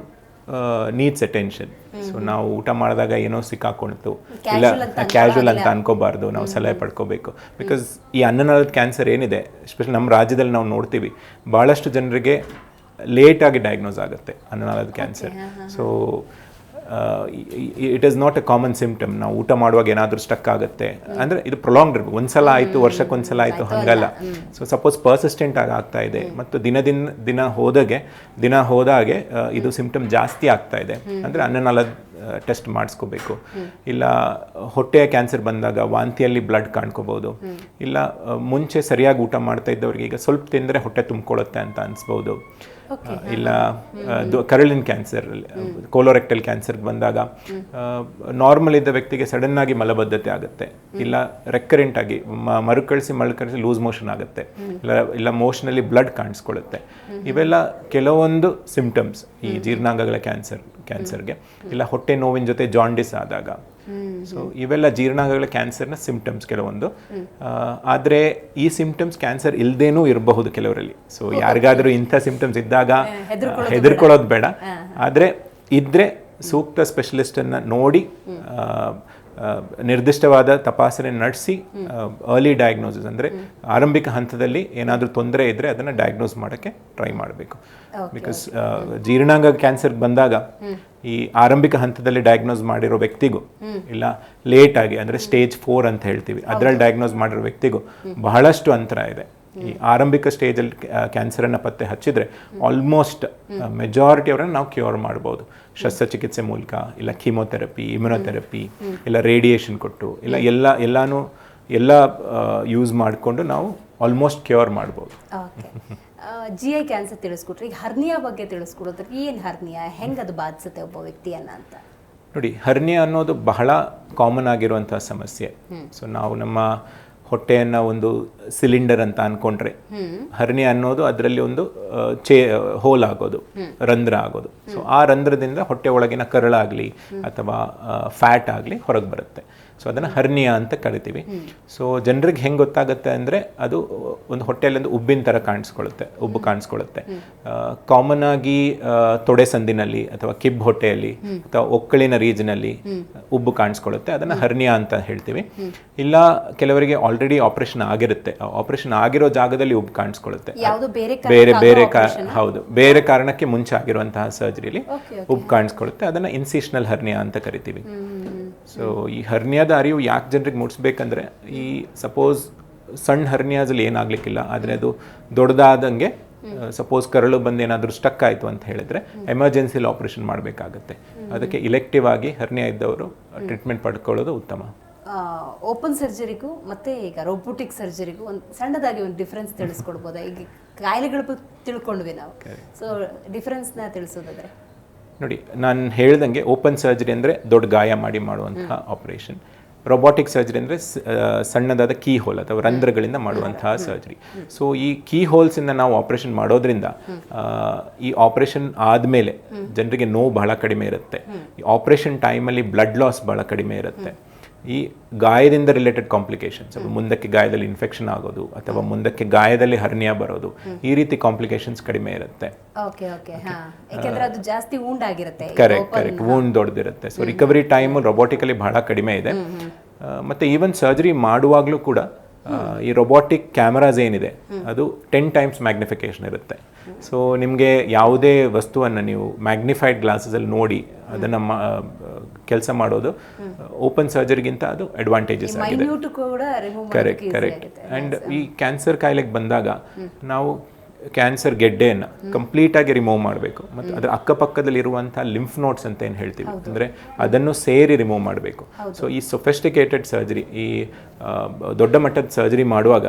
ನೀಡ್ಸ್ ಅಟೆನ್ಷನ್ ಸೊ ನಾವು ಊಟ ಮಾಡಿದಾಗ ಏನೋ ಸಿಕ್ಕಾಕೊಳ್ತು. ಇಲ್ಲ ಕ್ಯಾಶುವಲ್ ಅಂತ ಅನ್ಕೋಬಾರ್ದು. ನಾವು ಸಲಹೆ ಪಡ್ಕೋಬೇಕು. ಬಿಕಾಸ್ ಈ ಅನ್ನನಾಳದ ಕ್ಯಾನ್ಸರ್ ಏನಿದೆ ಎಸ್ಪೆಷಲಿ ನಮ್ಮ ರಾಜ್ಯದಲ್ಲಿ ನಾವು ನೋಡ್ತೀವಿ ಭಾಳಷ್ಟು ಜನರಿಗೆ ಲೇಟಾಗಿ ಡಯಾಗ್ನೋಸ್ ಆಗುತ್ತೆ ಅನ್ನನಾಳದ cancer so it is not a common symptom ನಾವು ಊಟ ಮಾಡುವಾಗ ಏನಾದರೂ ಸ್ಟಕ್ ಆಗುತ್ತೆ. ಅಂದರೆ ಇದು ಪ್ರೊಲಾಂಗ್ಡ್ ಇರ್ಬೋದು ಒಂದ್ಸಲ ಆಯಿತು ವರ್ಷಕ್ಕೊಂದ್ಸಲ ಆಯಿತು ಹಂಗಲ್ಲ. ಸೊ ಸಪೋಸ್ ಪರ್ಸಿಸ್ಟೆಂಟ್ ಆಗಿ ಆಗ್ತಾ ಇದೆ. ಮತ್ತು ದಿನದಿಂದ ದಿನ ಹೋದಾಗೆ ದಿನ ಹೋದಾಗೆ ಇದು ಸಿಂಪ್ಟಮ್ ಜಾಸ್ತಿ ಆಗ್ತಾ ಇದೆ. ಅಂದರೆ ಅನ್ನನಾಳದ ಟೆಸ್ಟ್ ಮಾಡಿಸ್ಕೋಬೇಕು. ಇಲ್ಲ ಹೊಟ್ಟೆಯ ಕ್ಯಾನ್ಸರ್ ಬಂದಾಗ ವಾಂತಿಯಲ್ಲಿ ಬ್ಲಡ್ ಕಾಣ್ಕೋಬಹುದು. ಇಲ್ಲ ಮುಂಚೆ ಸರಿಯಾಗಿ ಊಟ ಮಾಡ್ತಾ ಇದ್ದವ್ರಿಗೆ ಈಗ ಸ್ವಲ್ಪ ತಿಂದರೆ ಹೊಟ್ಟೆ ತುಂಬಿಕೊಳ್ಳುತ್ತೆ ಅಂತ ಅನ್ಸ್ಬೋದು. ಇಲ್ಲ ಕರಳಿನ ಕ್ಯಾನ್ಸರ್ ಕೋಲೋರೆಕ್ಟಲ್ ಕ್ಯಾನ್ಸರ್ಗೆ ಬಂದಾಗ ನಾರ್ಮಲ್ ಇದ್ದ ವ್ಯಕ್ತಿಗೆ ಸಡನ್ ಆಗಿ ಮಲಬದ್ಧತೆ ಆಗುತ್ತೆ. ಇಲ್ಲ ರೆಕರೆಂಟ್ ಆಗಿ ಮರುಕಳಿಸಿ ಮರುಕಳಿಸಿ ಲೂಸ್ ಮೋಷನ್ ಆಗುತ್ತೆ. ಇಲ್ಲ ಇಲ್ಲ ಮೋಷನಲ್ಲಿ ಬ್ಲಡ್ ಕಾಣಿಸ್ಕೊಳ್ಳುತ್ತೆ. ಇವೆಲ್ಲ ಕೆಲವೊಂದು ಸಿಂಪ್ಟಮ್ಸ್ ಈ ಜೀರ್ಣಾಂಗಗಳ ಕ್ಯಾನ್ಸರ್ ಕ್ಯಾನ್ಸರ್ಗೆ ಇಲ್ಲ ಹೊಟ್ಟೆ ನೋವಿನ ಜೊತೆ ಜಾಂಡಿಸ್ ಆದಾಗ ಸೊ ಇವೆಲ್ಲ ಜೀರ್ಣಾಂಗಗಳ ಕ್ಯಾನ್ಸರ್ನ ಸಿಂಪ್ಟಮ್ಸ್ ಕೆಲವೊಂದು. ಆದರೆ ಈ ಸಿಂಪ್ಟಮ್ಸ್ ಕ್ಯಾನ್ಸರ್ ಇಲ್ಲದೇನೂ ಇರಬಹುದು ಕೆಲವರಲ್ಲಿ. ಸೊ ಯಾರಿಗಾದರೂ ಇಂಥ ಸಿಂಪ್ಟಮ್ಸ್ ಇದ್ದಾಗ ಹೆದರ್ಕೊಳ್ಳೋದು ಬೇಡ. ಆದರೆ ಇದ್ರೆ ಸೂಕ್ತ ಸ್ಪೆಷಲಿಸ್ಟನ್ನು ನೋಡಿ ನಿರ್ದಿಷ್ಟವಾದ ತಪಾಸಣೆ ನಡೆಸಿ ಅರ್ಲಿ ಡಯಾಗ್ನೋಸಿಸ್ ಅಂದರೆ ಆರಂಭಿಕ ಹಂತದಲ್ಲಿ ಏನಾದರೂ ತೊಂದರೆ ಇದ್ದರೆ ಅದನ್ನು ಡಯಾಗ್ನೋಸ್ ಮಾಡೋಕ್ಕೆ ಟ್ರೈ ಮಾಡಬೇಕು. ಬಿಕಾಸ್ ಜೀರ್ಣಾಂಗ ಕ್ಯಾನ್ಸರ್ ಬಂದಾಗ ಈ ಆರಂಭಿಕ ಹಂತದಲ್ಲಿ ಡಯಾಗ್ನೋಸ್ ಮಾಡಿರೋ ವ್ಯಕ್ತಿಗೂ ಇಲ್ಲ ಲೇಟ್ ಆಗಿ ಅಂದರೆ ಸ್ಟೇಜ್ ಫೋರ್ ಅಂತ ಹೇಳ್ತೀವಿ. ಅದರಲ್ಲಿ ಡಯಾಗ್ನೋಸ್ ಮಾಡಿರೋ ವ್ಯಕ್ತಿಗೂ ಬಹಳಷ್ಟು ಅಂತರ ಇದೆ. ಈ ಆರಂಭಿಕ ಸ್ಟೇಜಲ್ಲಿ ಕ್ಯಾನ್ಸರನ್ನು ಪತ್ತೆ ಹಚ್ಚಿದ್ರೆ ಆಲ್ಮೋಸ್ಟ್ ಮೆಜಾರಿಟಿ ಅವರನ್ನು ನಾವು ಕ್ಯೂರ್ ಮಾಡ್ಬೋದು. ಶಸ್ತ್ರಚಿಕಿತ್ಸೆ ಮೂಲಕ ಇಲ್ಲ ಕೀಮೋಥೆರಪಿ ಇಮ್ಯುನೊಥೆರಪಿ ಇಲ್ಲ ರೇಡಿಯೇಷನ್ ಕೊಟ್ಟು ಇಲ್ಲ ಎಲ್ಲ ಎಲ್ಲಾನು ಎಲ್ಲ ಯೂಸ್ ಮಾಡಿಕೊಂಡು ನಾವು ಆಲ್ಮೋಸ್ಟ್ ಕ್ಯೂರ್ ಮಾಡ್ಬೋದು. ಜಿ ಐ ಕ್ಯಾನ್ಸರ್ ತಿಳಿಸ್ಕೊಟ್ರಿ. ಈಗ ಹರ್ನಿಯಾ ಬಗ್ಗೆ ತಿಳಿಸ್ಕೊಡೋದ್ರೆ ಏನು ಹರ್ನಿಯಾ? ಹೆಂಗೆ ಅದು ಬಾಧಿಸುತ್ತೆ ಒಬ್ಬ ವ್ಯಕ್ತಿಯನ್ನ ಅಂತ? ನೋಡಿ ಹರ್ನಿಯಾ ಅನ್ನೋದು ಬಹಳ ಕಾಮನ್ ಆಗಿರುವಂಥ ಸಮಸ್ಯೆ. ಸೊ ನಾವು ನಮ್ಮ ಹೊಟ್ಟೆಯನ್ನು ಒಂದು ಸಿಲಿಂಡರ್ ಅಂತ ಅನ್ಕೊಂಡ್ರೆ. ಹರ್ನಿ ಅನ್ನೋದು ಅದರಲ್ಲಿ ಒಂದು ಚೇ, ಹೋಲ್ ಆಗೋದು, ರಂಧ್ರ ಆಗೋದು. ಸೊ ಆ ರಂಧ್ರದಿಂದ ಹೊಟ್ಟೆ ಒಳಗಿನ ಕರಳಾಗಲಿ ಅಥವಾ ಫ್ಯಾಟ್ ಆಗಲಿ ಹೊರಗೆ ಬರುತ್ತೆ. ಸೊ ಅದನ್ನು ಹರ್ನಿಯಾ ಅಂತ ಕರಿತೀವಿ. ಸೊ ಜನರಿಗೆ ಹೆಂಗೆ ಗೊತ್ತಾಗುತ್ತೆ ಅಂದರೆ ಅದು ಒಂದು ಹೊಟ್ಟೆಯಲ್ಲಿ ಉಬ್ಬಿನ ಥರ ಕಾಣಿಸ್ಕೊಳ್ಳುತ್ತೆ ಉಬ್ಬು ಕಾಣಿಸ್ಕೊಳ್ಳುತ್ತೆ. ಕಾಮನ್ ಆಗಿ ತೊಡೆ ಸಂದಿನಲ್ಲಿ ಅಥವಾ ಕಿಬ್ ಹೊಟ್ಟೆಯಲ್ಲಿ ಅಥವಾ ಒಕ್ಕಳಿನ ರೀಜನಲ್ಲಿ ಉಬ್ಬು ಕಾಣಿಸ್ಕೊಳ್ಳುತ್ತೆ. ಅದನ್ನು ಹರ್ನಿಯಾ ಅಂತ ಹೇಳ್ತೀವಿ. ಇಲ್ಲ ಕೆಲವರಿಗೆ ಆಲ್ರೆಡಿ ಆಪರೇಷನ್ ಆಗಿರುತ್ತೆ. ಆಪರೇಷನ್ ಆಗಿರೋ ಜಾಗದಲ್ಲಿ ಉಬ್ಬು ಕಾಣಿಸ್ಕೊಳ್ಳುತ್ತೆ. ಯಾವುದೋ ಬೇರೆ ಬೇರೆ ಹೌದು. ಬೇರೆ ಕಾರಣಕ್ಕೆ ಮುಂಚೆ ಆಗಿರುವಂತಹ ಸರ್ಜರಿಲಿ ಉಬ್ಬು ಕಾಣಿಸ್ಕೊಳ್ಳುತ್ತೆ. ಅದನ್ನ ಇನ್ಸಿಷನಲ್ ಹರ್ನಿಯಾ ಅಂತ ಕರಿತೀವಿ. ಸೊ ಈ ಹರ್ನಿಯಾದ ಅರಿವು ಯಾಕೆ ಜನರಿಗೆ ಮೂಡಿಸ್ಬೇಕಂದ್ರೆ ಈ ಸಪೋಸ್ ಸಣ್ಣ ಹರ್ನಿಯಾದಲ್ಲಿ ಏನಾಗಲಿಕ್ಕಿಲ್ಲ ಆದರೆ ಅದು ದೊಡ್ಡದಾದಂಗೆ ಸಪೋಸ್ ಕರಳು ಬಂದು ಏನಾದರೂ ಸ್ಟಕ್ ಆಯಿತು ಅಂತ ಹೇಳಿದ್ರೆ ಎಮರ್ಜೆನ್ಸಿಲಿ ಆಪರೇಷನ್ ಮಾಡಬೇಕಾಗತ್ತೆ. ಅದಕ್ಕೆ ಇಲೆಕ್ಟಿವ್ ಆಗಿ ಹರ್ನಿಯಾ ಇದ್ದವರು ಟ್ರೀಟ್ಮೆಂಟ್ ಪಡ್ಕೊಳ್ಳೋದು ಉತ್ತಮ. ಓಪನ್ ಸರ್ಜರಿಗೂ ಮತ್ತೆ ಈಗ ರೋಬೋಟಿಕ್ ಸರ್ಜರಿಗೂ ಒಂದು ಸಣ್ಣದಾಗಿ ಒಂದು ಡಿಫ್ರೆನ್ಸ್ <laughs> ತಿಳಿಸ್ಕೊಡ್ಬೋದಾ? ಈಗ ಕಾಯಿಲೆಗಳ ತಿಳ್ಕೊಂಡ್ವಿ ನಾವು. ಸೊ ಡಿಫ್ರೆನ್ಸ್ನ ತಿಳಿಸೋದಾದ್ರೆ? ನೋಡಿ ನಾನು ಹೇಳ್ದಂಗೆ ಓಪನ್ ಸರ್ಜರಿ ಅಂದರೆ ದೊಡ್ಡ ಗಾಯ ಮಾಡಿ ಮಾಡುವಂತಹ ಆಪರೇಷನ್ ರೊಬಾಟಿಕ್ ಸರ್ಜರಿ ಅಂದರೆ ಸಣ್ಣದಾದ ಕೀ ಹೋಲ್ ಅಥವಾ ರಂಧ್ರಗಳಿಂದ ಮಾಡುವಂತಹ ಸರ್ಜರಿ ಸೊ ಈ ಕೀ ಹೋಲ್ಸಿಂದ ನಾವು ಆಪರೇಷನ್ ಮಾಡೋದ್ರಿಂದ ಈ ಆಪರೇಷನ್ ಆದಮೇಲೆ ಜನರಿಗೆ ನೋವು ಬಹಳ ಕಡಿಮೆ ಇರುತ್ತೆ. ಈ ಆಪರೇಷನ್ ಟೈಮಲ್ಲಿ ಬ್ಲಡ್ ಲಾಸ್ ಬಹಳ ಕಡಿಮೆ ಇರುತ್ತೆ. ಈ ಗಾಯದಿಂದ ರಿಲೇಟೆಡ್ ಕಾಂಪ್ಲಿಕೇಶನ್ಸ್ ಮುಂದಕ್ಕೆ ಗಾಯದಲ್ಲಿ ಇನ್ಫೆಕ್ಷನ್ ಆಗೋದು ಅಥವಾ ಮುಂದಕ್ಕೆ ಗಾಯದಲ್ಲಿ ಹರ್ನಿಯಾ ಬರೋದು ಈ ರೀತಿ ಕಾಂಪ್ಲಿಕೇಶನ್ಸ್ ಕಡಿಮೆ ಇರುತ್ತೆ. ಕರೆಕ್ಟ್ ಕರೆಕ್ಟ್ ವೂಂಡ್ ದೊಡ್ಡದಿರುತ್ತೆ ಸೊ ರಿಕವರಿ ಟೈಮ್ ರೊಬೋಟಿಕಲಿ ಬಹಳ ಕಡಿಮೆ ಇದೆ. ಮತ್ತೆ ಈವನ್ ಸರ್ಜರಿ ಮಾಡುವಾಗಲೂ ಕೂಡ ಈ ರೊಬೋಟಿಕ್ ಕ್ಯಾಮರಾಸ್ ಏನಿದೆ ಅದು ಟೆನ್ ಟೈಮ್ಸ್ ಮ್ಯಾಗ್ನಿಫಿಕೇಶನ್ ಇರುತ್ತೆ. ಸೊ ನಿಮಗೆ ಯಾವುದೇ ವಸ್ತುವನ್ನು ನೀವು ಮ್ಯಾಗ್ನಿಫೈಡ್ ಗ್ಲಾಸಸಲ್ಲಿ ನೋಡಿ ಅದನ್ನು ಕೆಲಸ ಮಾಡೋದು ಓಪನ್ ಸರ್ಜರಿಗಿಂತ ಅದು ಅಡ್ವಾಂಟೇಜಸ್ ಆಗಿದೆ. ಕರೆಕ್ಟ್ ಕರೆಕ್ಟ್ ಆ್ಯಂಡ್ ಈ ಕ್ಯಾನ್ಸರ್ ಕಾಯಿಲೆಗೆ ಬಂದಾಗ ನಾವು ಕ್ಯಾನ್ಸರ್ ಗೆಡ್ಡೆಯನ್ನು ಕಂಪ್ಲೀಟಾಗಿ ರಿಮೂವ್ ಮಾಡಬೇಕು. ಮತ್ತು ಅದರ ಅಕ್ಕಪಕ್ಕದಲ್ಲಿರುವಂಥ ಲಿಂಫ್ ನೋಟ್ಸ್ ಅಂತ ಏನು ಹೇಳ್ತೀವಿ? ಅಂದರೆ ಅದನ್ನು ಸೇರಿ ರಿಮೂವ್ ಮಾಡಬೇಕು. ಸೊ ಈ ಸೊಫೆಸ್ಟಿಕೇಟೆಡ್ ಸರ್ಜರಿ ಈ ದೊಡ್ಡ ಮಟ್ಟದ ಸರ್ಜರಿ ಮಾಡುವಾಗ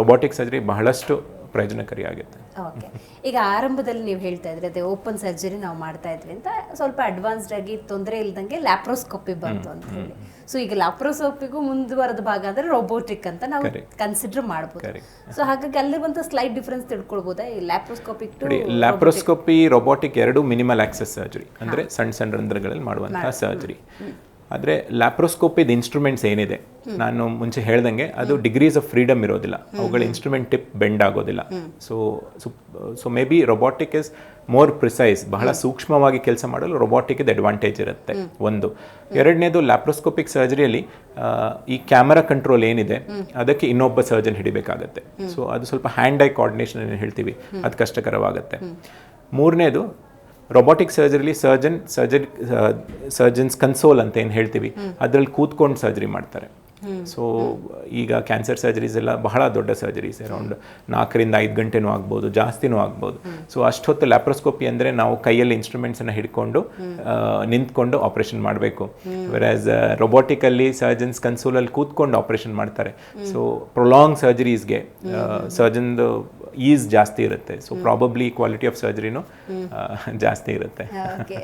ರೊಬೋಟಿಕ್ ಸರ್ಜರಿ ಬಹಳಷ್ಟು ಪ್ರಯೋಜನಕಾರಿಯಾಗುತ್ತೆ. ಓಕೆ ಈಗ ಆರಂಭದಲ್ಲಿ ನೀವು ಹೇಳ್ತಾ ಇದ್ರಿ ಅದೇ ಓಪನ್ ಸರ್ಜರಿ ನಾವು ಮಾಡ್ತಾ ಇದ್ವಿ ಅಂತ ಸ್ವಲ್ಪ ಅಡ್ವಾನ್ಸ್ಡ್ ಆಗಿ ತೊಂದರೆ ಇಲ್ದಂಗೆ ಲ್ಯಾಪ್ರೋಸ್ಕೋಪಿ ಬಂತು ಅಂತ ಹೇಳಿ. ಸೊ ಈಗ ಲ್ಯಾಪ್ರೋಸ್ಕೋಪಿಗೂ ಮುಂದುವರೆದ ಭಾಗ ಅಂದ್ರೆ ರೋಬೋಟಿಕ್ ಅಂತ ನಾವು ಕನ್ಸಿಡರ್ ಮಾಡ್ಬೋದು. Correct. ಸೊ ಹಾಗಾಗಿ ಅಲ್ಲಿರುವಂತ ಸ್ಲೈಟ್ ಡಿಫ್ರೆನ್ಸ್ ತಿಳ್ಕೊಳ್ಬೋದಾ? ಈ ಲ್ಯಾಪ್ರೋಸ್ಕೋಪಿಕ್ ಟು ಲ್ಯಾಪ್ರೋಸ್ಕೋಪಿ ರೋಬೋಟಿಕ್ ಎರಡು ಮಿನಿಮಲ್ ಆಕ್ಸೆಸ್ ಸರ್ಜರಿ ಅಂದ್ರೆ ಸಣ್ಣ ಸಣ್ಣ ರಂಧ್ರಗಳಲ್ಲಿ ಮಾಡುವಂತಹ ಸರ್ಜರಿ ಆದರೆ ಲ್ಯಾಪ್ರೋಸ್ಕೋಪಿದ ಇನ್ಸ್ಟ್ರೂಮೆಂಟ್ಸ್ ಏನಿದೆ? ನಾನು ಮುಂಚೆ ಹೇಳ್ದಂಗೆ ಅದು ಡಿಗ್ರೀಸ್ ಆಫ್ ಫ್ರೀಡಮ್ ಇರೋದಿಲ್ಲ. ಅವುಗಳ ಇನ್ಸ್ಟ್ರೂಮೆಂಟ್ ಟಿಪ್ ಬೆಂಡ್ ಆಗೋದಿಲ್ಲ. So so maybe robotic is more precise ಬಹಳ ಸೂಕ್ಷ್ಮವಾಗಿ ಕೆಲಸ ಮಾಡಲು ರೊಬೋಟಿಕ್ ಇದು ಅಡ್ವಾಂಟೇಜ್ ಇರುತ್ತೆ. ಒಂದು. ಎರಡನೇದು ಲ್ಯಾಪ್ರೋಸ್ಕೋಪಿಕ್ ಸರ್ಜರಿಯಲ್ಲಿ ಈ ಕ್ಯಾಮರಾ ಕಂಟ್ರೋಲ್ ಏನಿದೆ ಅದಕ್ಕೆ ಇನ್ನೊಬ್ಬ ಸರ್ಜನ್ ಹಿಡಿಬೇಕಾಗತ್ತೆ. ಸೊ ಅದು ಸ್ವಲ್ಪ ಹ್ಯಾಂಡ್ ಐ ಕೋಆರ್ಡಿನೇಷನ್ ಏನು ಹೇಳ್ತೀವಿ ಅದು ಕಷ್ಟಕರವಾಗುತ್ತೆ. ಮೂರನೇದು ರೊಬೋಟಿಕ್ ಸರ್ಜರಿಲಿ ಸರ್ಜನ್ ಸರ್ಜರಿ ಸರ್ಜನ್ಸ್ ಕನ್ಸೋಲ್ ಅಂತ ಏನು ಹೇಳ್ತೀವಿ ಅದರಲ್ಲಿ ಕೂತ್ಕೊಂಡು ಸರ್ಜರಿ ಮಾಡ್ತಾರೆ. ಸೊ ಈಗ ಕ್ಯಾನ್ಸರ್ ಸರ್ಜರೀಸ್ ಎಲ್ಲ ಬಹಳ ದೊಡ್ಡ ಸರ್ಜರೀಸ್ ಅರೌಂಡ್ ನಾಲ್ಕರಿಂದ ಐದು ಗಂಟೆನೂ ಆಗ್ಬೋದು ಜಾಸ್ತಿನೂ ಆಗ್ಬೋದು. ಸೊ ಅಷ್ಟೊತ್ತು ಲ್ಯಾಪ್ರೋಸ್ಕೋಪಿ ಅಂದರೆ ನಾವು ಕೈಯಲ್ಲಿ ಇನ್ಸ್ಟ್ರೂಮೆಂಟ್ಸನ್ನು ಹಿಡ್ಕೊಂಡು ನಿಂತ್ಕೊಂಡು ಆಪರೇಷನ್ ಮಾಡಬೇಕು. ವೆರಾಸ್ ರೊಬೋಟಿಕಲ್ಲಿ ಸರ್ಜನ್ಸ್ ಕನ್ಸೋಲಲ್ಲಿ ಕೂತ್ಕೊಂಡು ಆಪರೇಷನ್ ಮಾಡ್ತಾರೆ. ಸೊ ಪ್ರೊಲಾಂಗ್ ಸರ್ಜರೀಸ್ಗೆ ಸರ್ಜನ್ದು ಈಸ್ ಜಾಸ್ತಿ ಇರುತ್ತೆ. ಸೊ ಪ್ರಾಬಬ್ಲಿ ಕ್ವಾಲಿಟಿ ಆಫ್ ಸರ್ಜರಿನೂ ಜಾಸ್ತಿ ಇರುತ್ತೆ.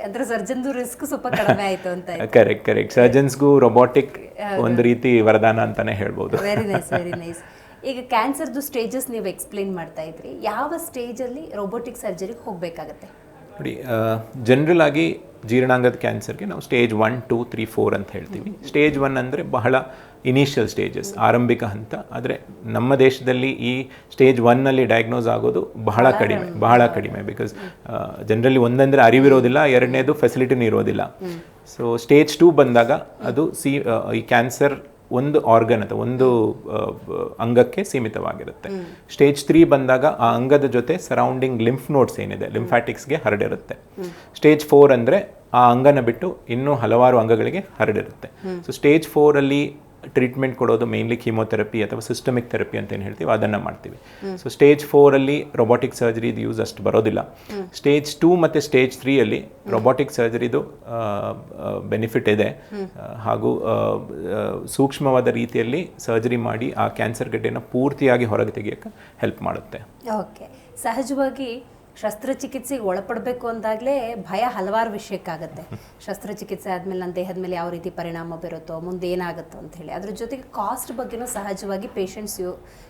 ಅಂದ್ರೆ ಸರ್ಜನ್ದು ರಿಸ್ಕ್ ಸ್ವಲ್ಪ ಕಡಿಮೆ ಆಯ್ತು ಅಂತ ಕರೆಕ್ಟ್ ಕರೆಕ್ಟ್ ಸರ್ಜನ್ಸ್ಗೂ ರೊಬೋಟಿಕ್ ಒಂದು ರೀತಿ ವರದಾನ ಅಂತಾನೆ ಹೇಳ್ಬೋದು. ವೆರಿ ನೈಸ್ ವೆರಿ ನೈಸ್ ಈಗ ಕ್ಯಾನ್ಸರ್ದು ಸ್ಟೇಜಸ್ ನೀವು ಎಕ್ಸ್ಪ್ಲೇನ್ ಮಾಡ್ತಾ ಇದ್ರಿ. ಯಾವ ಸ್ಟೇಜಲ್ಲಿ ರೋಬೋಟಿಕ್ ಸರ್ಜರಿಗೆ ಹೋಗಬೇಕಾಗತ್ತೆ? ನೋಡಿ ಜನರಲ್ ಆಗಿ ಜೀರ್ಣಾಂಗದ ಕ್ಯಾನ್ಸರ್ಗೆ ನಾವು stage one two three four ಅಂತ ಹೇಳ್ತೀವಿ. ಸ್ಟೇಜ್ ಒನ್ ಅಂದರೆ ಬಹಳ ಇನಿಷಿಯಲ್ ಸ್ಟೇಜಸ್ ಆರಂಭಿಕ ಹಂತ. ಆದರೆ ನಮ್ಮ ದೇಶದಲ್ಲಿ ಈ ಸ್ಟೇಜ್ ಒನ್ನಲ್ಲಿ ಡಯಾಗ್ನೋಸ್ ಆಗೋದು ಬಹಳ ಕಡಿಮೆ ಬಹಳ ಕಡಿಮೆ ಬಿಕಾಸ್ ಜನರಲಿ ಒಂದಂದರೆ ಅರಿವಿರೋದಿಲ್ಲ ಎರಡನೇದು ಫೆಸಿಲಿಟಿನೂ ಇರೋದಿಲ್ಲ. ಸೊ ಸ್ಟೇಜ್ ಟೂ ಬಂದಾಗ ಅದು ಸಿ ಈ ಕ್ಯಾನ್ಸರ್ ಒಂದು ಆರ್ಗನ್ ಅಥವಾ ಒಂದು ಅಂಗಕ್ಕೆ ಸೀಮಿತವಾಗಿರುತ್ತೆ. ಸ್ಟೇಜ್ ತ್ರೀ ಬಂದಾಗ ಆ ಅಂಗದ ಜೊತೆ ಸರೌಂಡಿಂಗ್ ಲಿಂಫ್ ನೋಟ್ಸ್ ಏನಿದೆ ಲಿಂಫ್ಯಾಟಿಕ್ಸ್ಗೆ ಹರಡಿರುತ್ತೆ. ಸ್ಟೇಜ್ ಫೋರ್ ಅಂದರೆ ಆ ಅಂಗನ ಬಿಟ್ಟು ಇನ್ನೂ ಹಲವಾರು ಅಂಗಗಳಿಗೆ ಹರಡಿರುತ್ತೆ. ಸೊ ಸ್ಟೇಜ್ ಫೋರಲ್ಲಿ ಟ್ರೀಟ್ಮೆಂಟ್ ಕೊಡೋದು ಮೇನ್ಲಿ ಕೀಮೋಥೆರಪಿ ಅಥವಾ ಸಿಸ್ಟಮಿಕ್ ಥೆರಪಿ ಅಂತ ಏನು ಹೇಳ್ತೀವಿ ಅದನ್ನು ಮಾಡ್ತೀವಿ. ಸೊ ಸ್ಟೇಜ್ ಫೋರಲ್ಲಿ ಸರ್ಜರಿ ಸರ್ಜರಿದು ಯೂಸ್ ಅಷ್ಟು ಬರೋದಿಲ್ಲ. ಸ್ಟೇಜ್ ಟೂ ಮತ್ತು ಸ್ಟೇಜ್ ತ್ರೀಯಲ್ಲಿ ರೊಬೊಟಿಕ್ ಸರ್ಜರಿದು ಬೆನಿಫಿಟ್ ಇದೆ. ಹಾಗೂ ಸೂಕ್ಷ್ಮವಾದ ರೀತಿಯಲ್ಲಿ ಸರ್ಜರಿ ಮಾಡಿ ಆ ಕ್ಯಾನ್ಸರ್ ಗಡ್ಡೆಯನ್ನು ಪೂರ್ತಿಯಾಗಿ ಹೊರಗೆ ತೆಗಿಯೋಕ್ಕೆ ಹೆಲ್ಪ್ ಮಾಡುತ್ತೆ. ಓಕೆ ಸಹಜವಾಗಿ ಶಸ್ತ್ರಚಿಕಿತ್ಸೆಗೆ ಒಳಪಡಬೇಕು ಅಂದಾಗಲೇ ಭಯ ಹಲವಾರು ವಿಷಯಕ್ಕಾಗುತ್ತೆ. <laughs> ಶಸ್ತ್ರಚಿಕಿತ್ಸೆ ಆದಮೇಲೆ ನನ್ನ ದೇಹದ ಮೇಲೆ ಯಾವ ರೀತಿ ಪರಿಣಾಮ ಬೀರುತ್ತೋ ಮುಂದೆ ಏನಾಗುತ್ತೋ ಅಂತ ಹೇಳಿ ಅದ್ರ ಜೊತೆಗೆ ಕಾಸ್ಟ್ ಬಗ್ಗೆನೂ ಸಹಜವಾಗಿ ಪೇಷಂಟ್ಸ್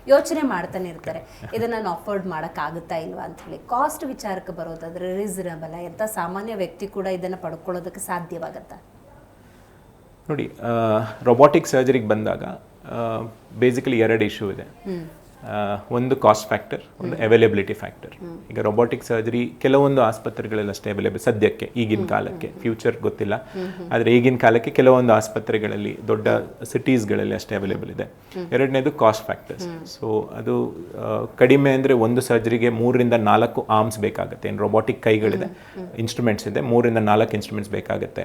ಯೋಚನೆ ಮಾಡ್ತಾನೆ ಇರ್ತಾರೆ. <laughs> ಇದನ್ನು ನಾನು ಅಫೋರ್ಡ್ ಮಾಡೋಕ್ಕಾಗುತ್ತಾ ಇಲ್ವಾ ಅಂತ ಹೇಳಿ. ಕಾಸ್ಟ್ ವಿಚಾರಕ್ಕೆ ಬರೋದಾದ್ರೆ ರೀಸನಬಲ್ ಎಂಥ ಸಾಮಾನ್ಯ ವ್ಯಕ್ತಿ ಕೂಡ ಇದನ್ನು ಪಡ್ಕೊಳ್ಳೋದಕ್ಕೆ ಸಾಧ್ಯವಾಗತ್ತಾ? ನೋಡಿ ರೊಬೋಟಿಕ್ ಸರ್ಜರಿಗೆ ಬಂದಾಗ ಬೇಸಿಕಲಿ ಎರಡು ಇಶ್ಯೂ ಇದೆ. ಒಂದು ಕಾಸ್ಟ್ ಫ್ಯಾಕ್ಟರ್ ಒಂದು ಅವೈಲೇಬಿಲಿಟಿ ಫ್ಯಾಕ್ಟರ್ ಈಗ ರೊಬೋಟಿಕ್ ಸರ್ಜರಿ ಕೆಲವೊಂದು ಆಸ್ಪತ್ರೆಗಳಲ್ಲಿ ಅಷ್ಟೇ ಅವೈಲೇಬಲ್ ಸದ್ಯಕ್ಕೆ ಈಗಿನ ಕಾಲಕ್ಕೆ. ಫ್ಯೂಚರ್ ಗೊತ್ತಿಲ್ಲ. ಆದರೆ ಈಗಿನ ಕಾಲಕ್ಕೆ ಕೆಲವೊಂದು ಆಸ್ಪತ್ರೆಗಳಲ್ಲಿ ದೊಡ್ಡ ಸಿಟೀಸ್ಗಳಲ್ಲಿ ಅಷ್ಟೇ ಅವೈಲೇಬಲ್ ಇದೆ. ಎರಡನೇದು ಕಾಸ್ಟ್ ಫ್ಯಾಕ್ಟರ್ಸ್ ಸೊ ಅದು ಕಡಿಮೆ ಅಂದರೆ ಒಂದು ಸರ್ಜರಿಗೆ ಮೂರರಿಂದ ನಾಲ್ಕು ಆರ್ಮ್ಸ್ ಬೇಕಾಗುತ್ತೆ. ಏನು ರೊಬೋಟಿಕ್ ಕೈಗಳಿದೆ ಇನ್ಸ್ಟ್ರೂಮೆಂಟ್ಸ್ ಇದೆ ಮೂರಿಂದ ನಾಲ್ಕು ಇನ್ಸ್ಟ್ರೂಮೆಂಟ್ಸ್ ಬೇಕಾಗುತ್ತೆ.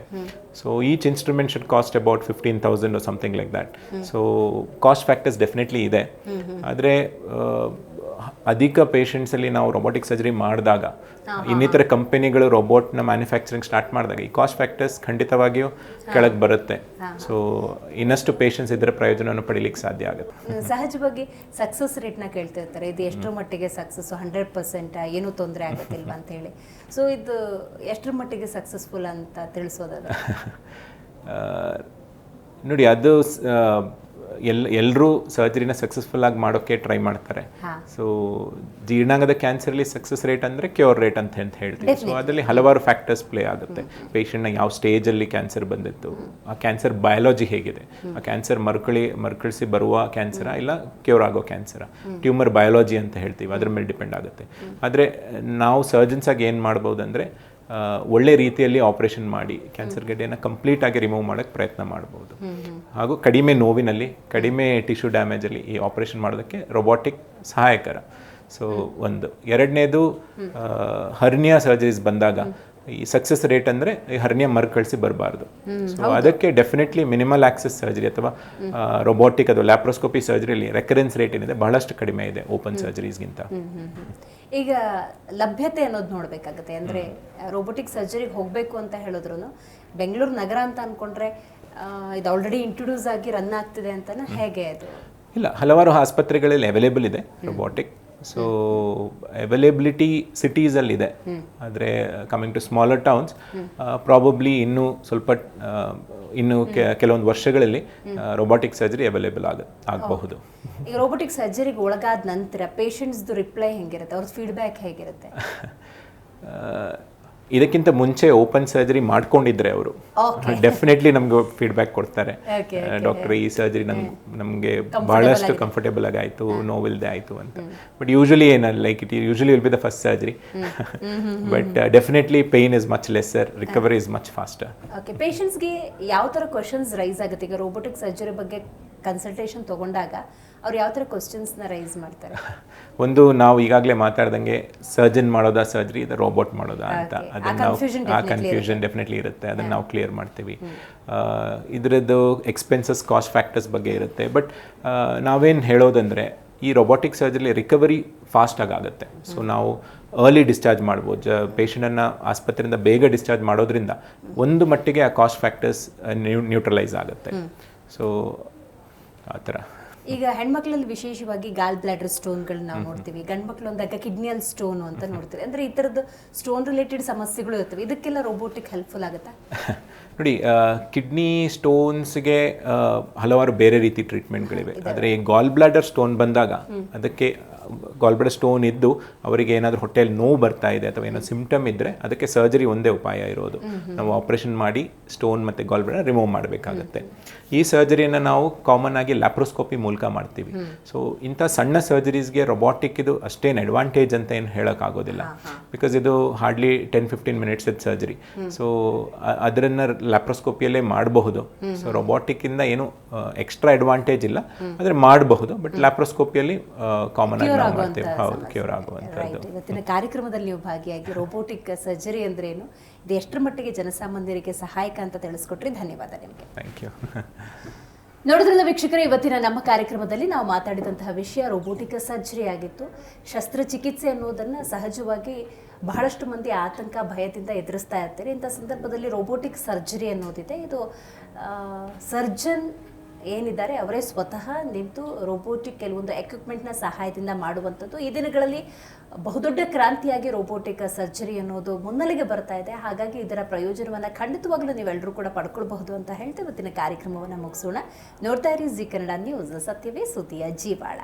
So each instrument should cost about fifteen thousand something like that so cost factors definitely ಇದೆ. ಆದರೆ ಅಧಿಕ ಪೇಷಂಟ್ಸಲ್ಲಿ ನಾವು ರೊಬೋಟಿಕ್ ಸರ್ಜರಿ ಮಾಡಿದಾಗ ಇನ್ನಿತರ ಕಂಪನಿಗಳು ರೊಬೋಟ್ನ ಮ್ಯಾನುಫ್ಯಾಕ್ಚರಿಂಗ್ ಸ್ಟಾರ್ಟ್ ಮಾಡಿದಾಗ ಈ ಕಾಸ್ಟ್ ಫ್ಯಾಕ್ಟರ್ಸ್ ಖಂಡಿತವಾಗಿಯೂ ಕೆಳಗೆ ಬರುತ್ತೆ. ಸೊ ಇನ್ನಷ್ಟು ಪೇಷಂಟ್ಸ್ ಇದರ ಪ್ರಯೋಜನವನ್ನು ಪಡೀಲಿಕ್ಕೆ ಸಾಧ್ಯ ಆಗುತ್ತೆ. ಸಹಜವಾಗಿ ಸಕ್ಸಸ್ ರೇಟ್ನ ಕೇಳ್ತಾ ಇರ್ತಾರೆ. ಇದು ಎಷ್ಟರ ಮಟ್ಟಿಗೆ ಸಕ್ಸಸ್ ಹಂಡ್ರೆಡ್ ಪರ್ಸೆಂಟ್ ಏನು ತೊಂದರೆ ಆಗುತ್ತಿಲ್ವಾ ಅಂತ ಹೇಳಿ. ಸೊ ಇದು ಎಷ್ಟರ ಮಟ್ಟಿಗೆ ಸಕ್ಸಸ್ಫುಲ್ ಅಂತ ತಿಳಿಸೋದ <laughs> ನೋಡಿ ಅದು ಎಲ್ ಎಲ್ಲರೂ ಸರ್ಜರಿನ ಸಕ್ಸಸ್ಫುಲ್ ಆಗಿ ಮಾಡೋಕ್ಕೆ ಟ್ರೈ ಮಾಡ್ತಾರೆ. ಸೊ ಜೀರ್ಣಾಂಗದ ಕ್ಯಾನ್ಸರ್ಲಿ ಸಕ್ಸಸ್ ರೇಟ್ ಅಂದರೆ ಕ್ಯೂರ್ ರೇಟ್ ಅಂತ ಅಂತ ಹೇಳ್ತೀವಿ. ಸೊ ಅದರಲ್ಲಿ ಹಲವಾರು ಫ್ಯಾಕ್ಟರ್ಸ್ ಪ್ಲೇ ಆಗುತ್ತೆ. ಪೇಷಂಟ್ನ ಯಾವ ಸ್ಟೇಜಲ್ಲಿ ಕ್ಯಾನ್ಸರ್ ಬಂದಿತ್ತು ಆ ಕ್ಯಾನ್ಸರ್ ಬಯಾಲಜಿ ಹೇಗಿದೆ ಆ ಕ್ಯಾನ್ಸರ್ ಮರುಕಳಿ ಮರುಕಳಿಸಿ ಬರುವ ಕ್ಯಾನ್ಸರ ಇಲ್ಲ ಕ್ಯೂರ್ ಆಗೋ ಕ್ಯಾನ್ಸರ ಟ್ಯೂಮರ್ ಬಯಾಲಜಿ ಅಂತ ಹೇಳ್ತೀವಿ. ಅದ್ರ ಮೇಲೆ ಡಿಪೆಂಡ್ ಆಗುತ್ತೆ. ಆದರೆ ನಾವು ಸರ್ಜನ್ಸ್ ಆಗಿ ಏನು ಮಾಡ್ಬೋದು ಅಂದರೆ ಒಳ್ಳೆ ರೀತಿಯಲ್ಲಿ ಆಪರೇಷನ್ ಮಾಡಿ ಕ್ಯಾನ್ಸರ್ ಗಡ್ಡೆಯನ್ನು ಕಂಪ್ಲೀಟ್ ಆಗಿ ರಿಮೂವ್ ಮಾಡೋಕ್ಕೆ ಪ್ರಯತ್ನ ಮಾಡ್ಬೋದು. ಹಾಗೂ ಕಡಿಮೆ ನೋವಿನಲ್ಲಿ ಕಡಿಮೆ ಟಿಶ್ಯೂ ಡ್ಯಾಮೇಜಲ್ಲಿ ಈ ಆಪರೇಷನ್ ಮಾಡೋದಕ್ಕೆ ರೊಬೋಟಿಕ್ ಸಹಾಯಕರ. ಸೊ ಒಂದು. ಎರಡನೇದು ಹರ್ನಿಯಾ ಸರ್ಜರೀಸ್ ಬಂದಾಗ ಈ ಸಕ್ಸಸ್ ರೇಟ್ ಅಂದರೆ ಈ ಹರ್ನಿಯಾ ಮರುಕಳಿಸಿ ಬರಬಾರ್ದು. ಸೊ ಅದಕ್ಕೆ ಡೆಫಿನೆಟ್ಲಿ ಮಿನಿಮಲ್ ಆಕ್ಸೆಸ್ ಸರ್ಜರಿ ಅಥವಾ ರೊಬೋಟಿಕ್ ಅಥವಾ ಲ್ಯಾಪ್ರೋಸ್ಕೋಪಿ ಸರ್ಜರಿಯಲ್ಲಿ ರೆಕರೆನ್ಸ್ ರೇಟ್ ಏನಿದೆ ಬಹಳಷ್ಟು ಕಡಿಮೆ ಇದೆ ಓಪನ್ ಸರ್ಜರೀಸ್ಗಿಂತ. ಈಗ ಲಭ್ಯತೆ ಅನ್ನೋದು ನೋಡಬೇಕಾಗುತ್ತೆ. ಅಂದ್ರೆ ರೋಬೋಟಿಕ್ ಸರ್ಜರಿಗೆ ಹೋಗಬೇಕು ಅಂತ ಹೇಳಿದ್ರು ಬೆಂಗಳೂರು ನಗರ ಅಂತ ಅನ್ಕೊಂಡ್ರೆ ಆ, ಇದು ಆಲ್ರೆಡಿ ಇಂಟ್ರೊಡ್ಯೂಸ್ ಆಗಿ ರನ್ ಆಗ್ತಿದೆ ಅಂತ ಹೇಗೆ ಅದು? ಇಲ್ಲ ಹಲವಾರು ಆಸ್ಪತ್ರೆಗಳಲ್ಲಿ ಅವೈಲೇಬಲ್ ಇದೆ ರೊಬೋಟಿಕ್ ಸೊ ಅವೈಲೇಬಿಲಿಟಿ ಸಿಟೀಸಲ್ಲಿದೆ ಆದರೆ coming to smaller towns probably ಇನ್ನೂ ಸ್ವಲ್ಪ ಇನ್ನು ಕೆಲವೊಂದು ವರ್ಷಗಳಲ್ಲಿ ರೋಬೋಟಿಕ್ ಸರ್ಜರಿ ಅವೈಲೇಬಲ್ ಆಗ ಆಗಬಹುದು. ಈಗ ರೋಬೋಟಿಕ್ ಸರ್ಜರಿಗೆ ಒಳಗಾದ ನಂತರ ಪೇಷಂಟ್ಸ್ದು ರಿಪ್ಲೈ ಹೆಂಗಿರುತ್ತೆ? ಅವ್ರದ್ದು ಫೀಡ್ಬ್ಯಾಕ್ ಹೇಗಿರುತ್ತೆ? <laughs> ಇದಕ್ಕಿಂತ ಮುಂಚೆ ಓಪನ್ ಸರ್ಜರಿ ಮಾಡ್ಕೊಂಡಿದ್ರೆ ಅವರು. ಡೆಫಿನೆಟ್ಲಿ ನಮ್ಗೆ ಫೀಡ್ಬ್ಯಾಕ್ ಕೊಡ್ತಾರೆ. ಡಾಕ್ಟರ್ ಈ ಸರ್ಜರಿ ನಮ್ಗೆ ನಮಗೆ ಬಹಳಷ್ಟು ಕಂಫರ್ಟೇಬಲ್ ಆಗಿ ಆಯಿತು ನೋವಿಲ್ದೆ ಆಯಿತು ಅಂತ. ಬಟ್ ಯೂಶಲಿ ಏನ like it usually will be the first surgery but definitely pain is much lesser recovery is much faster okay ಪೇಷಂಟ್ಸ್ಗೆ ಯಾವ ಥರ ಕ್ವಶನ್ಸ್ ರೈಸ್ ಆಗುತ್ತೆ? ಈಗ ರೋಬೋಟಿಕ್ ಸರ್ಜರಿ ಬಗ್ಗೆ ಕನ್ಸಲ್ಟೇಷನ್ ತಗೊಂಡಾಗ ಅವ್ರು ಯಾವ ಥರ ಕ್ವಶನ್ಸ್ನ ರೈಸ್ ಮಾಡ್ತಾರೆ? <laughs> ಒಂದು ನಾವು ಈಗಾಗಲೇ ಮಾತಾಡ್ದಂಗೆ ಸರ್ಜನ್ ಮಾಡೋದಾ ಸರ್ಜರಿ ಇದು ರೋಬೋಟ್ ಮಾಡೋದಾ ಅಂತ. ಅದನ್ನು ನಾವು ಆ ಕನ್ಫ್ಯೂಷನ್ ಡೆಫಿನೆಟ್ಲಿ ಇರುತ್ತೆ. ಅದನ್ನು ನಾವು ಕ್ಲಿಯರ್ ಮಾಡ್ತೀವಿ. ಇದರದ್ದು ಎಕ್ಸ್ಪೆನ್ಸಸ್ ಕಾಸ್ಟ್ ಫ್ಯಾಕ್ಟರ್ಸ್ ಬಗ್ಗೆ ಇರುತ್ತೆ. ಬಟ್ ನಾವೇನು ಹೇಳೋದಂದರೆ ಈ ರೊಬೋಟಿಕ್ ಸರ್ಜರಿ ರಿಕವರಿ ಫಾಸ್ಟಾಗಿ ಆಗುತ್ತೆ. ಸೊ ನಾವು ಅರ್ಲಿ ಡಿಸ್ಚಾರ್ಜ್ ಮಾಡ್ಬೋದು. ಜ ಪೇಷಂಟನ್ನು ಆಸ್ಪತ್ರೆಯಿಂದ ಬೇಗ ಡಿಸ್ಚಾರ್ಜ್ ಮಾಡೋದ್ರಿಂದ ಒಂದು ಮಟ್ಟಿಗೆ ಆ ಕಾಸ್ಟ್ ಫ್ಯಾಕ್ಟರ್ಸ್ ನ್ಯೂಟ್ರಲೈಸ್ ಆಗುತ್ತೆ. ಸೊ ಆ ಥರ. ಈಗ ಹೆಣ್ಮಕ್ಳಲ್ಲಿ ವಿಶೇಷವಾಗಿ ಗಾಲ್ ಬ್ಲಾಡರ್ ಸ್ಟೋನ್ಗಳನ್ನ ನಾವು ನೋಡ್ತೀವಿ. ಗಂಡು ಮಕ್ಳು ಅಂದಾಗ ಕಿಡ್ನಿಯಲ್ ಸ್ಟೋನ್ ಅಂತ ನೋಡ್ತೀವಿ. ಅಂದ್ರೆ ಈ ಥರದ್ದು ಸ್ಟೋನ್ ರಿಲೇಟೆಡ್ ಸಮಸ್ಯೆಗಳು ಇರ್ತವೆ. ಇದಕ್ಕೆಲ್ಲ ರೋಬೋಟಿಕ್ ಹೆಲ್ಪ್ಫುಲ್ ಆಗುತ್ತೆ? ನೋಡಿ ಕಿಡ್ನಿ ಸ್ಟೋನ್ಸ್ಗೆ ಹಲವಾರು ಬೇರೆ ರೀತಿ ಟ್ರೀಟ್ಮೆಂಟ್ಗಳಿವೆ ಆದರೆ ಈ ಗಾಲ್ ಬ್ಲಾಡರ್ ಸ್ಟೋನ್ ಬಂದಾಗ ಅದಕ್ಕೆ ಗಾಲ್ ಬ್ಲಾಡರ್ ಸ್ಟೋನ್ ಇದ್ದು ಅವರಿಗೆ ಏನಾದರೂ ಹೊಟ್ಟೆಯಲ್ಲಿ ನೋವು ಬರ್ತಾ ಇದೆ ಅಥವಾ ಏನೋ ಸಿಂಪ್ಟಮ್ ಇದ್ದರೆ ಅದಕ್ಕೆ ಸರ್ಜರಿ ಒಂದೇ ಉಪಾಯ ಇರೋದು. ನಾವು ಆಪರೇಷನ್ ಮಾಡಿ ಸ್ಟೋನ್ ಮತ್ತು ಗಾಲ್ ಬ್ಲಾಡರ್ ರಿಮೂವ್ ಮಾಡಬೇಕಾಗತ್ತೆ. ಈ ಸರ್ಜರಿಯನ್ನು ನಾವು ಕಾಮನ್ ಆಗಿ ಲ್ಯಾಪ್ರೋಸ್ಕೋಪಿ ಮೂಲಕ ಮಾಡ್ತೀವಿ. ಸೊ ಇಂಥ ಸಣ್ಣ ಸರ್ಜರೀಸ್ಗೆ ರೊಬಾಟಿಕ್ ಇದು ಅಷ್ಟೇನು ಅಡ್ವಾಂಟೇಜ್ ಅಂತ ಏನು ಹೇಳೋಕ್ಕಾಗೋದಿಲ್ಲ ಬಿಕಾಸ್ ಇದು ಹಾರ್ಡ್ಲಿ ಟೆನ್ ಫಿಫ್ಟೀನ್ ಮಿನಿಟ್ಸ್ ಇದು ಸರ್ಜರಿ ಸೊ ಅದನ್ನು ಲ್ಯಾಪ್ರೋಸ್ಕೋಪಿಯಲ್ಲೇ ಮಾಡಬಹುದು. ಸೊ ರೊಬಾಟಿಕ್ಕಿಂದ ಏನು ಎಕ್ಸ್ಟ್ರಾ ಅಡ್ವಾಂಟೇಜ್ ಇಲ್ಲ. ಆದರೆ ಮಾಡಬಹುದು. ಬಟ್ ಲ್ಯಾಪ್ರೋಸ್ಕೋಪಿಯಲ್ಲಿ ಕಾಮನ್ ಆಗಿ ನಾವು ಮಾಡ್ತೇವೆ. ಹೌದು ಕ್ಯೂರ್ ಆಗುವಂಥದ್ದು ಇವತ್ತಿನ ಕಾರ್ಯಕ್ರಮದಲ್ಲಿ ನೀವು ಭಾಗಿಯಾಗಿ ರೋಬೋಟಿಕ್ ಸರ್ಜರಿ ಅಂದ್ರೆ ಏನು ಇದು ಎಷ್ಟರ ಮಟ್ಟಿಗೆ ಜನಸಾಮಾನ್ಯರಿಗೆ ಸಹಾಯಕ ಅಂತ ತಿಳಿಸ್ಕೊಟ್ರಿ. ಧನ್ಯವಾದ ನಿಮಗೆ. ಥ್ಯಾಂಕ್ ಯು ನೋಡಿದ್ರಲ್ಲ ವೀಕ್ಷಕರೇ ಇವತ್ತಿನ ನಮ್ಮ ಕಾರ್ಯಕ್ರಮದಲ್ಲಿ ನಾವು ಮಾತಾಡಿದಂತಹ ವಿಷಯ ರೋಬೋಟಿಕ್ ಸರ್ಜರಿ ಆಗಿತ್ತು. ಶಸ್ತ್ರಚಿಕಿತ್ಸೆ ಅನ್ನೋದನ್ನು ಸಹಜವಾಗಿ ಬಹಳಷ್ಟು ಮಂದಿ ಆತಂಕ ಭಯದಿಂದ ಎದುರಿಸ್ತಾ ಇರ್ತಾರೆ. ಇಂಥ ಸಂದರ್ಭದಲ್ಲಿ ರೋಬೋಟಿಕ್ ಸರ್ಜರಿ ಅನ್ನೋದಿದೆ. ಇದು ಸರ್ಜನ್ ಏನಿದ್ದಾರೆ ಅವರೇ ಸ್ವತಃ ನಿಂತು ರೋಬೋಟಿಕ್ ಕೆಲವೊಂದು ಎಕ್ವಿಪ್ಮೆಂಟ್ನ ಸಹಾಯದಿಂದ ಮಾಡುವಂಥದ್ದು. ಈ ದಿನಗಳಲ್ಲಿ ಬಹುದೊಡ್ಡ ಕ್ರಾಂತಿಯಾಗಿ ರೋಬೋಟಿಕ್ ಸರ್ಜರಿ ಅನ್ನೋದು ಮುನ್ನೆಲೆಗೆ ಬರ್ತಾ ಇದೆ. ಹಾಗಾಗಿ ಇದರ ಪ್ರಯೋಜನವನ್ನು ಖಂಡಿತವಾಗ್ಲೂ ನೀವೆಲ್ಲರೂ ಕೂಡ ಪಡ್ಕೊಳ್ಬಹುದು ಅಂತ ಹೇಳ್ತಾ ಇವತ್ತಿನ ಕಾರ್ಯಕ್ರಮವನ್ನು ಮುಗಿಸೋಣ. ನೋಡ್ತಾ ಇರಿ ಜಿ ಕನ್ನಡ ನ್ಯೂಸ್. ಸತ್ಯವೇ ಸುದ್ದಿಯ ಜೀವಾಳ.